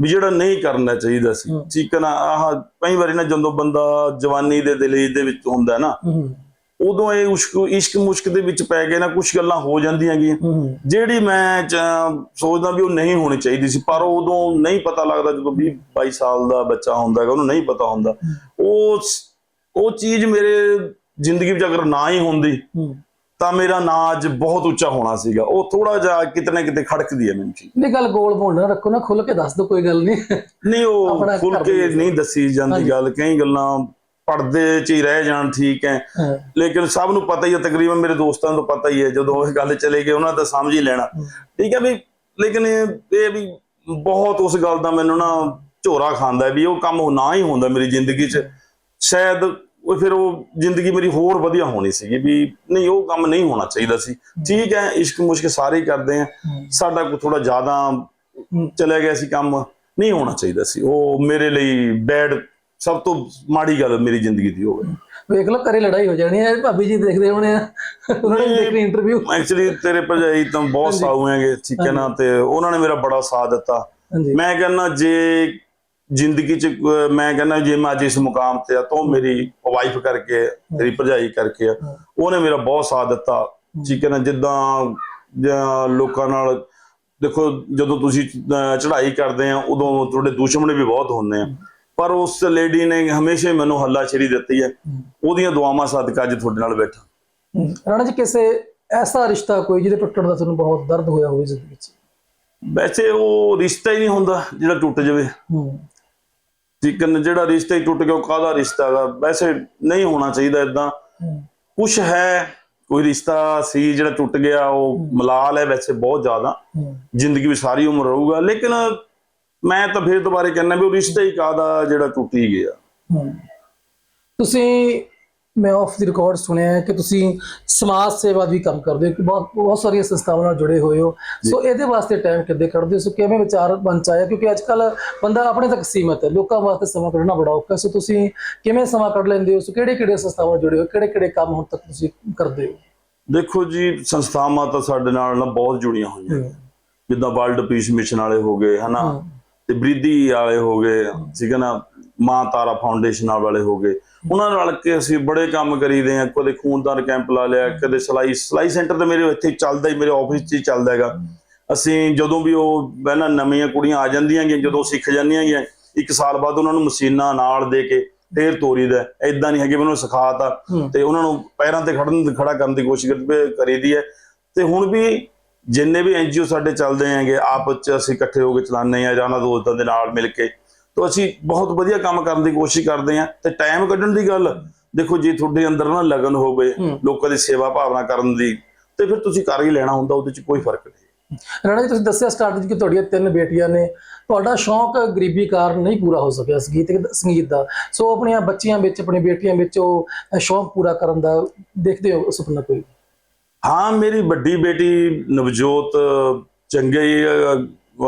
ਵੀ ਜਿਹੜਾ ਨਹੀਂ ਕਰਨਾ ਚਾਹੀਦਾ ਸੀ। ਠੀਕ ਹੈ ਨਾ ਆਹ ਕਈ ਵਾਰੀ ਨਾ ਜਦੋਂ ਬੰਦਾ ਜਵਾਨੀ ਦੇ ਦਲੇਜ ਦੇ ਵਿੱਚ ਹੁੰਦਾ ਨਾ ਉਦੋਂ ਇਹ ਉਸ਼ਕ ਇਸ਼ਕ ਮੁਸ਼ਕ ਦੇ ਵਿੱਚ ਪੈ ਕੇ ਨਾ ਕੁਝ ਗੱਲਾਂ ਹੋ ਜਾਂਦੀਆਂ ਹੂੰ। ਜਿਹੜੀ ਮੈਂ ਸੋਚਦਾ ਵੀ ਉਹ ਨਹੀਂ ਹੋਣੀ ਚਾਹੀਦੀ ਸੀ ਪਰ ਉਦੋਂ ਨਹੀਂ ਪਤਾ ਲੱਗਦਾ ਜਦੋਂ 20 22 ਸਾਲ ਦਾ ਬੱਚਾ ਹੁੰਦਾ ਹੈਗਾ ਉਹਨੂੰ ਨਹੀਂ ਪਤਾ ਹੁੰਦਾ। ਉਹ ਉਹ ਚੀਜ਼ ਮੇਰੇ ਜ਼ਿੰਦਗੀ ਵਿੱਚ ਅਗਰ ਨਾ ਹੀ ਹੁੰਦੀ ਤਾਂ ਮੇਰਾ ਨਾਂ ਅੱਜ ਬਹੁਤ ਉੱਚਾ ਹੋਣਾ ਸੀਗਾ। ਉਹ ਥੋੜਾ ਜਿਹਾ ਕਿਤੇ ਨਾ ਕਿਤੇ ਖੜਕਦੀ ਹੈ ਮੈਨੂੰ ਚੀਜ਼। ਨਹੀਂ ਗੱਲ ਗੋਲ ਨਾ ਰੱਖੋ ਨਾ ਖੁੱਲ ਕੇ ਦੱਸ ਦਿਓ ਕੋਈ ਗੱਲ ਨਹੀਂ। ਨਹੀਂ ਉਹ ਖੁੱਲ ਕੇ ਨਹੀਂ ਦੱਸੀ ਜਾਂਦੀ ਗੱਲ ਕਈ ਗੱਲਾਂ ਪਰਦੇ 'ਚ ਹੀ ਰਹਿ ਜਾਣ ਠੀਕ ਹੈ। ਲੇਕਿਨ ਸਭ ਨੂੰ ਪਤਾ ਹੀ ਹੈ ਤਕਰੀਬਨ ਮੇਰੇ ਦੋਸਤਾਂ ਨੂੰ ਪਤਾ ਹੀ ਹੈ ਜਦੋਂ ਇਹ ਗੱਲ ਚਲੇ ਗਈ ਉਹਨਾਂ ਤਾਂ ਸਮਝ ਹੀ ਲੈਣਾ। ਠੀਕ ਹੈ ਵੀ ਲੇਕਿਨ ਇਹ ਵੀ ਬਹੁਤ ਉਸ ਗੱਲ ਦਾ ਮੈਨੂੰ ਨਾ ਝੋਰਾ ਖਾਂਦਾ ਵੀ ਉਹ ਕੰਮ ਨਾ ਹੀ ਹੁੰਦਾ ਮੇਰੀ ਜ਼ਿੰਦਗੀ 'ਚ। ਸ਼ਾਇਦ ਉਹ ਫਿਰ ਉਹ ਜ਼ਿੰਦਗੀ ਮੇਰੀ ਹੋਰ ਵਧੀਆ ਹੋਣੀ ਸੀਗੀ ਵੀ ਨਹੀਂ ਉਹ ਕੰਮ ਨਹੀਂ ਹੋਣਾ ਚਾਹੀਦਾ ਸੀ। ਠੀਕ ਹੈ ਇਸ਼ਕ ਮੁਸ਼ਕ ਸਾਰੇ ਹੀ ਕਰਦੇ ਆ। ਸਾਡਾ ਕੋ ਥੋੜਾ ਜ਼ਿਆਦਾ ਚਲੇ ਗਿਆ ਸੀ ਕੰਮ ਨਹੀਂ ਹੋਣਾ ਚਾਹੀਦਾ ਸੀ। ਉਹ ਮੇਰੇ ਲਈ ਬੈਡ ਸਭ ਤੋਂ ਮਾੜੀ ਗੱਲ ਮੇਰੀ ਜ਼ਿੰਦਗੀ ਦੀ ਹੋਵੇ। ਵੇਖ ਲਓ ਘਰੇ ਲੜਾਈ ਹੋ ਜਾਣੀ ਹੈ ਭਾਬੀ ਜੀ ਦੇਖਦੇ ਹੋਣੇ ਆ। ਉਹਨਾਂ ਨੇ ਦੇਖਣੀ ਇੰਟਰਵਿਊ ਐਕਚੁਅਲੀ ਤੇਰੇ ਭਰਜਾਈ ਤਾਂ ਬਹੁਤ ਸਾਊ ਹੈਗੇ ਠੀਕ ਹੈ ਨਾ ਤੇ ਉਹਨਾਂ ਨੇ ਮੇਰਾ ਬੜਾ ਸਾਥ ਦਿੱਤਾ। ਮੈਂ ਕਹਿੰਦਾ ਜੇ ਜ਼ਿੰਦਗੀ ਚ ਮੈਂ ਕਹਿੰਦਾ ਜੇ ਮੈਂ ਅੱਜ ਇਸ ਮੁਕਾਮ ਤੇ ਆ ਤਾਂ ਮੇਰੀ ਵਾਈਫ ਕਰਕੇ ਤੇਰੀ ਭਰਜਾਈ ਕਰਕੇ ਆ। ਉਹਨੇ ਮੇਰਾ ਬਹੁਤ ਸਾਥ ਦਿੱਤਾ ਠੀਕ ਹੈ ਨਾ ਜਿੱਦਾਂ ਲੋਕਾਂ ਨਾਲ ਦੇਖੋ ਜਦੋਂ ਤੁਸੀਂ ਚੜ੍ਹਾਈ ਕਰਦੇ ਆ ਉਦੋਂ ਤੁਹਾਡੇ ਦੁਸ਼ਮਣ ਵੀ ਬਹੁਤ ਹੁੰਦੇ ਆ। ਪਰ ਉਸ ਲੇਡੀ ਨੇ ਹਮੇਸ਼ਾ ਹੀ ਮੈਨੂੰ ਹੱਲਾਸ਼ੇਰੀ ਦਿੱਤੀ ਹੈ। ਉਹਦੀਆਂ ਦੁਆਵਾਂ ਸਦਕਾ ਅੱਜ ਤੁਹਾਡੇ ਨਾਲ ਬੈਠਾ। ਰਾਣਾ ਜੀ ਕਿਸੇ ਐਸਾ ਰਿਸ਼ਤਾ ਕੋਈ ਜਿਹਦੇ ਟੁੱਟਣ ਦਾ ਤੁਹਾਨੂੰ ਬਹੁਤ ਦਰਦ ਹੋਇਆ ਹੋਵੇ ਜ਼ਿੰਦਗੀ 'ਚ ਵੈਸੇ ਉਹ ਰਿਸ਼ਤਾ ਹੀ ਨਹੀਂ ਹੁੰਦਾ ਜਿਹੜਾ ਟੁੱਟ ਜਾਵੇ। ਹੂੰ। ਠੀਕ ਹੈ ਨਾ ਜਿਹੜਾ ਰਿਸ਼ਤਾ ਹੀ ਟੁੱਟ ਗਿਆ ਉਹ ਕਾਹਦਾ ਰਿਸ਼ਤਾ ਹੈਗਾ? ਵੈਸੇ ਨਹੀਂ ਹੋਣਾ ਚਾਹੀਦਾ ਇਦਾਂ ਕੁਛ ਹੈ ਕੋਈ ਰਿਸ਼ਤਾ ਸੀ ਜਿਹੜਾ ਟੁੱਟ ਗਿਆ ਉਹ ਮਲਾਲ ਹੈ ਵੈਸੇ ਬਹੁਤ ਜ਼ਿਆਦਾ। ਜ਼ਿੰਦਗੀ ਵਿੱਚ ਸਾਰੀ ਉਮਰ ਰਹੂਗਾ। ਲੇਕਿਨ ਮੈਂ ਤਾਂ ਫਿਰ ਦੁਬਾਰੇ ਕਹਿੰਦਾ ਵੀ ਉਹ ਰਿਸ਼ਤਾ ਹੀ ਕਾਹਦਾ ਜਿਹੜਾ ਟੁੱਟ ਗਿਆ। ਤੁਸੀਂ ਮੈਂ ਆਫ ਦੀ ਰਿਕਾਰਡ ਸੁਣਿਆ ਹੈ ਕਿ ਤੁਸੀਂ ਸਮਾਜ ਸੇਵਾ ਵੀ ਕੰਮ ਕਰਦੇ ਹੋ ਕਿ ਬਹੁਤ ਬਹੁਤ ਸਾਰੀਆਂ ਸੰਸਥਾਵਾਂ ਨਾਲ ਜੁੜੇ ਹੋਏ ਹੋ। ਸੋ ਇਹਦੇ ਵਾਸਤੇ ਟਾਈਮ ਕਿੱਦੇ ਕੱਢਦੇ ਹੋ? ਸੋ ਕਿਵੇਂ ਵਿਚਾਰ ਬਣ 'ਚ ਆਇਆ? ਕਿਉਂਕਿ ਅੱਜ ਕੱਲ ਬੰਦਾ ਆਪਣੇ ਤੱਕ ਸੀਮਤ ਹੈ ਲੋਕਾਂ ਵਾਸਤੇ ਸਮਾਂ ਕੱਢਣਾ ਬੜਾ ਔਖਾ ਹੈ। ਸੋ ਤੁਸੀਂ ਕਿਵੇਂ ਸਮਾਂ ਕੱਢ ਲੈਂਦੇ ਹੋ? ਸੋ ਕਿਹੜੇ ਕਿਹੜੇ ਸੰਸਥਾਵਾਂ ਨਾਲ ਜੁੜੇ ਹੋ ਕਿਹੜੇ ਕਿਹੜੇ ਕੰਮ ਹੁਣ ਤੱਕ ਤੁਸੀਂ ਕਰਦੇ ਹੋ? ਦੇਖੋ ਜੀ ਸੰਸਥਾਵਾਂ ਤਾਂ ਸਾਡੇ ਨਾਲ ਨਾ ਬਹੁਤ ਜੁੜੀਆਂ ਹੋਈਆਂ। ਜਿੱਦਾਂ ਵਰਲਡ ਪੀਸ ਮਿਸ਼ਨ ਵਾਲੇ ਹੋ ਗਏ ਹਨਾ? ਤੇ ਬ੍ਰਿਧੀ ਵਾਲੇ ਹੋ ਗਏ ਠੀਕ ਹੈ ਨਾ ਮਾਂ ਤਾਰਾ ਫਾਊਂਡੇਸ਼ਨ ਵਾਲੇ ਹੋ ਗਏ। ਉਹਨਾਂ ਨਾਲ ਕੇ ਅਸੀਂ ਬੜੇ ਕੰਮ ਕਰੀਦੇ ਆ ਕਦੇ ਖੂਨਦਾਨ ਕੈਂਪ ਲਾ ਲਿਆ ਕਦੇ ਸਲਾਈ ਸਲਾਈ ਸੈਂਟਰ ਤੇ ਮੇਰੇ ਇੱਥੇ ਚੱਲਦਾ ਹੀ ਮੇਰੇ ਆਫਿਸ 'ਚ ਹੀ ਚੱਲਦਾ ਹੈਗਾ। ਅਸੀਂ ਜਦੋਂ ਵੀ ਉਹ ਪਹਿਲਾਂ ਨਵੀਆਂ ਕੁੜੀਆਂ ਆ ਜਾਂਦੀਆਂ ਗੀਆਂ ਜਦੋਂ ਸਿੱਖ ਜਾਂਦੀਆਂ ਗੀਆਂ ਇੱਕ ਸਾਲ ਬਾਅਦ ਉਹਨਾਂ ਨੂੰ ਮਸ਼ੀਨਾਂ ਨਾਲ ਦੇ ਕੇ ਫੇਰ ਤੋਰੀਦਾ ਐਦਾਂ ਨਹੀਂ ਹੈਗੇ ਵੀ ਉਹਨਾਂ ਨੂੰ ਸਿਖਾਤਾ। ਤੇ ਉਹਨਾਂ ਨੂੰ ਪੈਰਾਂ ਤੇ ਖੜਨ ਖੜਾ ਕਰਨ ਦੀ ਕੋਸ਼ਿਸ਼ ਕਰ- ਕਰੀਦੀ ਹੈ। ਤੇ ਹੁਣ ਵੀ ਜਿੰਨੇ ਵੀ ਐਨਜੀਓ ਸਾਡੇ ਚੱਲਦੇ ਹੈਗੇ ਆਪਸ ਚ ਅਸੀਂ ਇਕੱਠੇ ਹੋ ਕੇ ਚਲਾਉਂਦੇ ਆ ਜਾਂ ਉਹਨਾਂ ਦੋਸਤਾਂ ਦੇ ਨਾਲ ਮਿਲ ਕੇ ਤਾਂ ਅਸੀਂ ਬਹੁਤ ਵਧੀਆ ਕੰਮ ਕਰਨ ਦੀ ਕੋਸ਼ਿਸ਼ ਕਰਦੇ ਆ ਤੇ ਟਾਈਮ ਕੱਢਣ ਦੀ ਗੱਲ ਦੇਖੋ ਜੇ ਤੁਹਾਡੇ ਅੰਦਰ ਨਾ ਲਗਨ ਹੋਵੇ। ਲੋਕਾਂ ਦੀ ਸੇਵਾ ਭਾਵਨਾ ਕਰਨ ਦੀ ਤੇ ਫਿਰ ਤੁਸੀਂ ਕਰ ਹੀ ਲੈਣਾ ਹੁੰਦਾ ਉਹਦੇ ਚ ਕੋਈ ਫ਼ਰਕ ਨਹੀਂ। ਰਾਣਾ ਜੀ ਤੁਸੀਂ ਦੱਸਿਆ ਸਟਾਰਟ ਵਿੱਚ ਕਿ ਤੁਹਾਡੀਆਂ ਤਿੰਨ ਬੇਟੀਆਂ ਨੇ। ਤੁਹਾਡਾ ਸ਼ੌਂਕ ਗਰੀਬੀ ਕਾਰਨ ਨਹੀਂ ਪੂਰਾ ਹੋ ਸਕਿਆ ਸੰਗੀਤ ਸੰਗੀਤ ਦਾ। ਸੋ ਆਪਣੀਆਂ ਬੱਚੀਆਂ ਵਿੱਚ ਆਪਣੀ ਬੇਟੀਆਂ ਵਿੱਚ ਉਹ ਸ਼ੌਂਕ ਪੂਰਾ ਕਰਨ ਦਾ ਦੇਖਦੇ ਹੋ ਸੁਪਨਾ ਕੋਈ? ਹਾਂ ਮੇਰੀ ਵੱਡੀ ਬੇਟੀ ਨਵਜੋਤ ਚੰਗੇ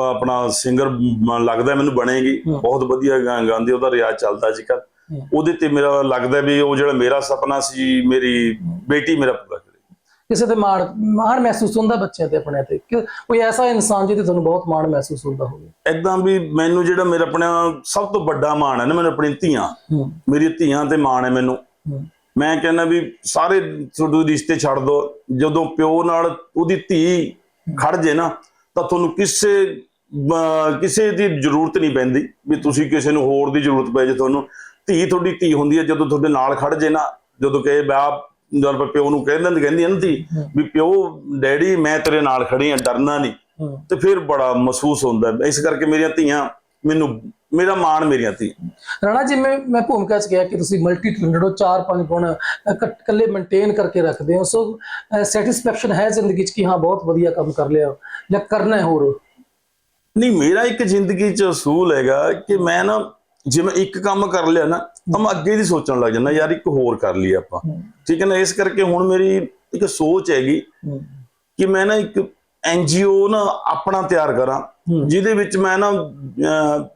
ਆਪਣਾ ਸਿੰਗਰ ਲੱਗਦਾ ਮੈਨੂੰ ਬਣੇਗੀ। ਬਹੁਤ ਵਧੀਆ ਗਾਉਂਦੀ ਉਹਦਾ ਰਿਆਜ਼ ਚੱਲਦਾ ਕੱਲ ਹੂੰ। ਉਹਦੇ ਤੇ ਮੇਰਾ ਲੱਗਦਾ ਵੀ ਉਹ ਜਿਹੜਾ ਮੇਰਾ ਸੁਪਨਾ ਸੀ ਮੇਰੀ ਬੇਟੀ ਮੇਰਾ ਪੂਰਾ ਕਰੇ। ਕਿਸੇ ਤੇ ਮਾਣ ਮਾਣ ਮਹਿਸੂਸ ਹੁੰਦਾ ਬੱਚਿਆਂ ਤੇ ਆਪਣੇ ਤੇ? ਕੋਈ ਐਸਾ ਇਨਸਾਨ ਜਿਹਦੇ ਤੁਹਾਨੂੰ ਬਹੁਤ ਮਾਣ ਮਹਿਸੂਸ ਹੁੰਦਾ ਹੋਵੇ? ਏਦਾਂ ਵੀ ਮੈਨੂੰ ਜਿਹੜਾ ਮੇਰਾ ਆਪਣਾ ਸਭ ਤੋਂ ਵੱਡਾ ਮਾਣ ਹੈ ਨਾ ਮੈਨੂੰ ਆਪਣੀ ਧੀਆਂ। ਮੇਰੀ ਧੀਆਂ ਤੇ ਮਾਣ ਹੈ ਮੈਨੂੰ। ਮੈਂ ਕਹਿੰਦਾ ਵੀ ਸਾਰੇ ਤੁਹਾਡੇ ਰਿਸ਼ਤੇ ਛੱਡ ਦੋ ਜਦੋਂ ਪਿਓ ਨਾਲ ਉਹਦੀ ਧੀ ਖੜ ਜੇ ਨਾ ਤਾਂ ਤੁਹਾਨੂੰ ਕਿਸੇ ਕਿਸੇ ਦੀ ਜ਼ਰੂਰਤ ਨਹੀਂ ਪੈਂਦੀ ਵੀ ਤੁਸੀਂ ਕਿਸੇ ਨੂੰ ਹੋਰ ਦੀ ਜ਼ਰੂਰਤ ਪੈ ਜੇ ਤੁਹਾਨੂੰ। ਧੀ ਤੁਹਾਡੀ ਧੀ ਹੁੰਦੀ ਹੈ ਜਦੋਂ ਤੁਹਾਡੇ ਨਾਲ ਖੜ ਜੇ ਨਾ ਜਦੋਂ ਕਹੇ ਬਾਪ ਜਦ ਪਿਓ ਨੂੰ ਕਹਿੰਦੇ ਨੇ ਕਹਿੰਦੀ ਹੈ ਨਾ ਧੀ ਵੀ ਪਿਓ ਡੈਡੀ ਮੈਂ ਤੇਰੇ ਨਾਲ ਖੜੀ ਆ ਡਰਨਾ ਨਹੀਂ। ਤੇ ਫਿਰ ਬੜਾ ਮਹਿਸੂਸ ਹੁੰਦਾ। ਇਸ ਕਰਕੇ ਮੇਰੀਆਂ ਧੀਆਂ ਮੈਨੂੰ ਮੇਰਾ ਮਾਣ ਮੇਰੀਆਂ ਧੀਆਂ। ਰਾਣਾ ਜੀ ਮੈਂ ਮੈਂ ਭੂਮਿਕਾ ਚ ਕਿਹਾ ਕਿ ਤੁਸੀਂ ਮਲਟੀ ਟੈਲੈਂਟਡ ਹੋ ਚਾਰ ਪੰਜ ਗੁਣ ਇਕੱਲੇ ਮੇਨਟੇਨ ਕਰਕੇ ਰੱਖਦੇ ਹੋ ਸੋ ਸੈਟੀਸਫੈਕਸ਼ਨ ਹੈ ਜ਼ਿੰਦਗੀ ਚ ਕਿ ਹਾਂ ਬਹੁਤ ਵਧੀਆ ਕੰਮ ਕਰ ਲਿਆ ਜਾਂ ਕਰਨਾ ਹੈ ਹੋਰ? ਨਹੀਂ ਮੇਰਾ ਇੱਕ ਜ਼ਿੰਦਗੀ 'ਚ ਅਸੂਲ ਹੈਗਾ ਕਿ ਮੈਂ ਨਾ ਜੇ ਮੈਂ ਇੱਕ ਕੰਮ ਕਰ ਲਿਆ ਨਾ ਤਾਂ ਮੈਂ ਅੱਗੇ ਦੀ ਸੋਚਣ ਲੱਗ ਜਾਂਦਾ ਯਾਰ ਇੱਕ ਹੋਰ ਕਰ ਲਈ ਆਪਾਂ। ਠੀਕ ਹੈ ਨਾ? ਇਸ ਕਰਕੇ ਹੁਣ ਮੇਰੀ ਇੱਕ ਸੋਚ ਹੈਗੀ ਕਿ ਮੈਂ ਨਾ ਇੱਕ ਐਨਜੀਓ ਨਾ ਆਪਣਾ ਤਿਆਰ ਕਰਾਂ। ਜਿਹਦੇ ਵਿੱਚ ਮੈਂ ਨਾ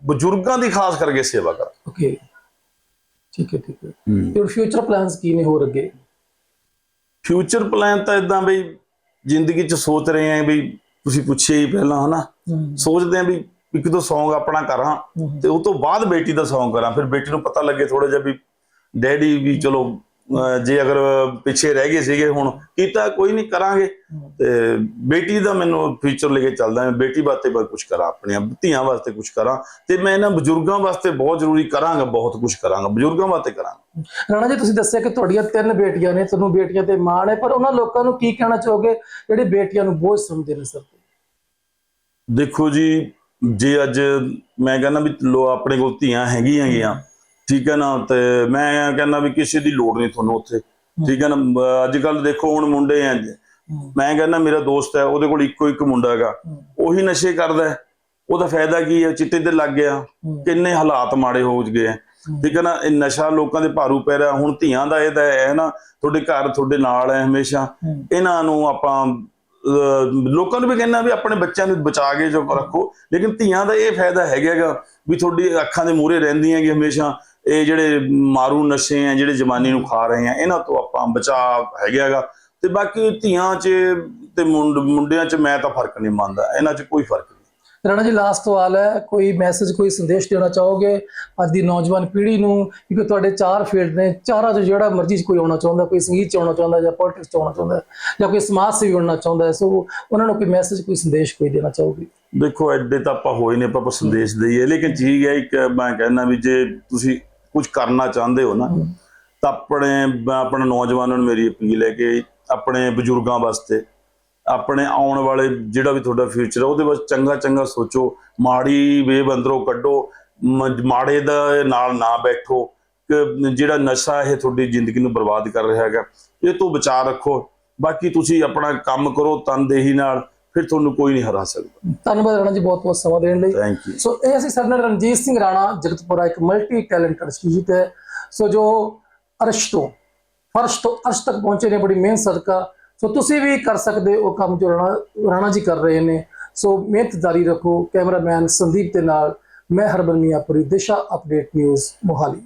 ਬਜ਼ੁਰਗਾਂ ਦੀ ਖਾਸ ਕਰਕੇ ਸੇਵਾ ਕਰਾਂ। ਓਕੇ। ਠੀਕ ਹੈ ਠੀਕ ਹੈ। ਤੇ ਫਿਊਚਰ ਪਲਾਨਸ ਕੀ ਨੇ ਹੋਰ ਅੱਗੇ? ਫਿਊਚਰ ਪਲਾਨ ਤਾਂ ਇਦਾਂ ਬਈ ਜ਼ਿੰਦਗੀ 'ਚ ਸੋਚ ਰਹੇ ਆਂ ਵੀ ਤੁਸੀਂ ਪੁੱਛਿਆ ਹੀ ਪਹਿਲਾਂ ਹਨਾ? ਸੋਚਦੇ ਆਂ ਵੀ ਇੱਕ ਦੋ Song ਆਪਣਾ ਕਰਾਂ। ਤੇ ਉਹ ਤੋਂ ਬਾਅਦ ਬੇਟੀ ਦਾ Song ਕਰਾਂ। ਫਿਰ ਬੇਟੀ ਨੂੰ ਪਤਾ ਲੱਗੇ ਥੋੜਾ ਜਿਹਾ ਵੀ ਡੈਡੀ ਵੀ ਚਲੋ ਜੇ ਅਗਰ ਪਿੱਛੇ ਰਹਿ ਗਏ ਸੀਗੇ ਹੁਣ ਕੀਤਾ ਕੋਈ ਨਹੀਂ ਕਰਾਂਗੇ। ਤੇ ਬੇਟੀ ਦਾ ਮੈਨੂੰ ਫਿਊਚਰ ਲੈ ਕੇ ਚੱਲਦਾ ਮੈਂ ਬੇਟੀ ਵਾਸਤੇ ਬਹੁਤ ਕੁਝ ਕਰਾਂ ਆਪਣੀਆਂ ਧੀਆਂ ਵਾਸਤੇ ਕੁਝ ਕਰਾਂ। ਤੇ ਮੈਂ ਇਹਨਾਂ ਬਜ਼ੁਰਗਾਂ ਵਾਸਤੇ ਬਹੁਤ ਜ਼ਰੂਰੀ ਕਰਾਂਗਾ ਬਹੁਤ ਕੁਝ ਕਰਾਂਗਾ ਬਜ਼ੁਰਗਾਂ ਵਾਸਤੇ ਕਰਾਂਗਾ। ਰਾਣਾ ਜੀ ਤੁਸੀਂ ਦੱਸਿਆ ਕਿ ਤੁਹਾਡੀਆਂ ਤਿੰਨ ਬੇਟੀਆਂ ਨੇ ਤੁਹਾਨੂੰ ਬੇਟੀਆਂ ਤੇ ਮਾਣ ਹੈ ਪਰ ਉਹਨਾਂ ਲੋਕਾਂ ਨੂੰ ਕੀ ਕਹਿਣਾ ਚਾਹੋਗੇ? ਜਿਹੜੇ ਬੇਟੀਆਂ ਨੂੰ ਬੋਝ ਸਮਝਦੇ ਨੇ ਸਰ? ਦੇਖੋ ਜੀ ਜੇ ਅੱਜ ਮੈਂ ਕਹਿੰਦਾ ਵੀ ਲੋ ਆਪਣੇ ਕੋਲ ਧੀਆਂ ਹੈਗੀਆਂ ਗੀਆਂ ਠੀਕ ਹੈ ਨਾ? ਤੇ ਮੈਂ ਕਹਿੰਦਾ ਵੀ ਕਿਸੇ ਦੀ ਲੋੜ ਨਹੀਂ ਤੁਹਾਨੂੰ ਉੱਥੇ। ਠੀਕ ਹੈ ਨਾ? ਅੱਜ ਕੱਲ ਦੇਖੋ ਹੁਣ ਮੁੰਡੇ ਆ ਮੈਂ ਕਹਿੰਦਾ ਮੇਰਾ ਦੋਸਤ ਹੈ ਉਹਦੇ ਕੋਲ ਇੱਕੋ ਇੱਕ ਮੁੰਡਾ ਹੈਗਾ। ਉਹੀ ਨਸ਼ੇ ਕਰਦਾ ਉਹਦਾ ਫਾਇਦਾ ਕੀ ਹੈ? ਚਿੱਟੇ ਤੇ ਲੱਗ ਗਿਆ। ਕਿੰਨੇ ਹਾਲਾਤ ਮਾੜੇ ਹੋ ਗਏ ਹੈ। ਠੀਕ ਹੈ ਨਾ? ਇਹ ਨਸ਼ਾ ਲੋਕਾਂ ਦੇ ਭਾਰੂ ਪੈ ਰਿਹਾ। ਹੁਣ ਧੀਆਂ ਦਾ ਇਹਦਾ ਹੈ ਨਾ ਤੁਹਾਡੇ ਘਰ ਤੁਹਾਡੇ ਨਾਲ ਹੈ ਹਮੇਸ਼ਾ। ਇਹਨਾਂ ਨੂੰ ਆਪਾਂ ਅਹ, ਲੋਕਾਂ ਨੂੰ ਵੀ ਕਹਿੰਦਾ ਵੀ ਆਪਣੇ ਬੱਚਿਆਂ ਨੂੰ ਬਚਾ ਕੇ ਜੋ ਰੱਖੋ। ਲੇਕਿਨ ਧੀਆਂ ਦਾ ਇਹ ਫਾਇਦਾ ਹੈਗਾਗਾ ਵੀ ਤੁਹਾਡੀ ਅੱਖਾਂ ਦੇ ਮੂਹਰੇ ਰਹਿੰਦੀਆਂ ਕਿ ਹਮੇਸ਼ਾ। ਇਹ ਜਿਹੜੇ ਮਾਰੂ ਨਸ਼ੇ ਆ ਜਿਹੜੇ ਜਵਾਨੀ ਨੂੰ ਖਾ ਰਹੇ ਆ ਇਹਨਾਂ ਤੋਂ ਆਪਾਂ ਬਚਾ ਹੈਗਾਗਾ ਤੇ ਬਾਕੀ ਧੀਆਂ 'ਚ ਤੇ ਮੁੰਡ- ਮੁੰਡਿਆਂ 'ਚ ਮੈਂ ਤਾਂ ਫ਼ਰਕ ਨਹੀਂ ਮੰਨਦਾ ਇਹਨਾਂ 'ਚ ਕੋਈ ਫ਼ਰਕ ਨਹੀਂ। ਰਾਣਾ ਜੀ ਲਾਸਟ ਸਵਾਲ ਹੈ ਕੋਈ ਮੈਸੇਜ ਕੋਈ ਸੰਦੇਸ਼ ਦੇਣਾ ਚਾਹੋਗੇ ਅੱਜ ਦੀ ਨੌਜਵਾਨ ਪੀੜ੍ਹੀ ਨੂੰ? ਕਿਉਂਕਿ ਤੁਹਾਡੇ ਚਾਰ ਫੀਲਡ ਨੇ ਚਾਰਾਂ 'ਚ ਜਿਹੜਾ ਮਰਜ਼ੀ 'ਚ ਕੋਈ ਆਉਣਾ ਚਾਹੁੰਦਾ ਕੋਈ ਸੰਗੀਤ 'ਚ ਆਉਣਾ ਚਾਹੁੰਦਾ ਜਾਂ ਪੋਲਿਟਿਕਸ 'ਚ ਆਉਣਾ ਚਾਹੁੰਦਾ ਜਾਂ ਕੋਈ ਸਮਾਜ ਸੇਵੀ ਬਣਨਾ ਚਾਹੁੰਦਾ ਹੈ ਸੋ ਉਹਨਾਂ ਨੂੰ ਕੋਈ ਮੈਸੇਜ ਕੋਈ ਸੰਦੇਸ਼ ਕੋਈ ਦੇਣਾ ਚਾਹੋਗੇ? ਦੇਖੋ ਐਡੇ ਤਾਂ ਆਪਾਂ ਹੋਏ ਨੇ ਆਪਾਂ ਸੰਦੇਸ਼ ਦਈਏ ਲੇਕਿਨ ਠੀਕ ਹੈ ਇੱਕ ਮੈਂ ਕਹਿੰਦਾ ਵੀ ਜੇ ਤੁਸੀਂ ਕੁਝ ਕਰਨਾ ਚਾਹੁੰਦੇ ਹੋ ਨਾ ਤਾਂ ਆਪਣੇ ਆਪਣੇ ਨੌਜਵਾਨਾਂ ਨੂੰ ਮੇਰੀ ਅਪੀਲ ਹੈ ਕਿ ਆਪਣੇ ਬਜ਼ੁਰਗਾਂ ਵਾਸਤੇ ਆਪਣੇ ਆਉਣ ਵਾਲੇ ਜਿਹੜਾ ਵੀ ਤੁਹਾਡਾ ਫਿਊਚਰ ਹੈ ਉਹਦੇ ਵਾਸਤੇ ਚੰਗਾ ਚੰਗਾ ਸੋਚੋ ਮਾੜੀ ਵੇਵ ਅੰਦਰੋਂ ਕੱਢੋ ਮਾੜੇ ਦਾ ਨਾਲ ਨਾ ਬੈਠੋ ਕਿ ਜਿਹੜਾ ਨਸ਼ਾ ਇਹ ਤੁਹਾਡੀ ਜ਼ਿੰਦਗੀ ਨੂੰ ਬਰਬਾਦ ਕਰ ਰਿਹਾ ਹੈਗਾ ਇਹ ਤੋਂ ਬਚਾ ਰੱਖੋ ਬਾਕੀ ਤੁਸੀਂ ਆਪਣਾ ਕੰਮ ਕਰੋ ਤਨਦੇਹੀ ਨਾਲ ਫਿਰ ਤੁਹਾਨੂੰ ਕੋਈ ਨਹੀਂ ਹਰਾ ਸਕਦਾ। ਧੰਨਵਾਦ ਰਾਣਾ ਜੀ ਬਹੁਤ ਬਹੁਤ ਸਮਾਂ ਦੇਣ ਲਈ। ਥੈਂਕ ਯੂ ਸੋ ਇਹ ਅਸੀਂ ਸਾਡੇ ਨਾਲ ਰਣਜੀਤ ਸਿੰਘ ਰਾਣਾ ਜਗਤਪੁਰਾ ਇੱਕ ਮਲਟੀ ਟੈਲੈਂਟਡ ਸਟੂਡੈਂਟ ਹੈ। ਸੋ ਜੋ ਅਰਸ਼ ਤੋਂ ਫਰਸ਼ ਤੋਂ ਅਰਸ਼ ਤੱਕ ਪਹੁੰਚੇ ਨੇ ਬੜੀ ਮਿਹਨਤ ਸਦਕਾ। ਸੋ ਤੁਸੀਂ ਵੀ ਕਰ ਸਕਦੇ ਹੋ ਉਹ ਕੰਮ ਜੋ ਰਾਣਾ ਰਾਣਾ ਜੀ ਕਰ ਰਹੇ ਨੇ। ਸੋ ਮਿਹਨਤ ਜਾਰੀ ਰੱਖੋ। ਕੈਮਰਾਮੈਨ ਸੰਦੀਪ ਦੇ ਨਾਲ ਮੈਂ ਹਰਬਨ ਮੀਆਂਪੁਰੀ ਦਿਸ਼ਾ ਅਪਡੇਟ ਨਿਊਜ਼ ਮੋਹਾਲੀ।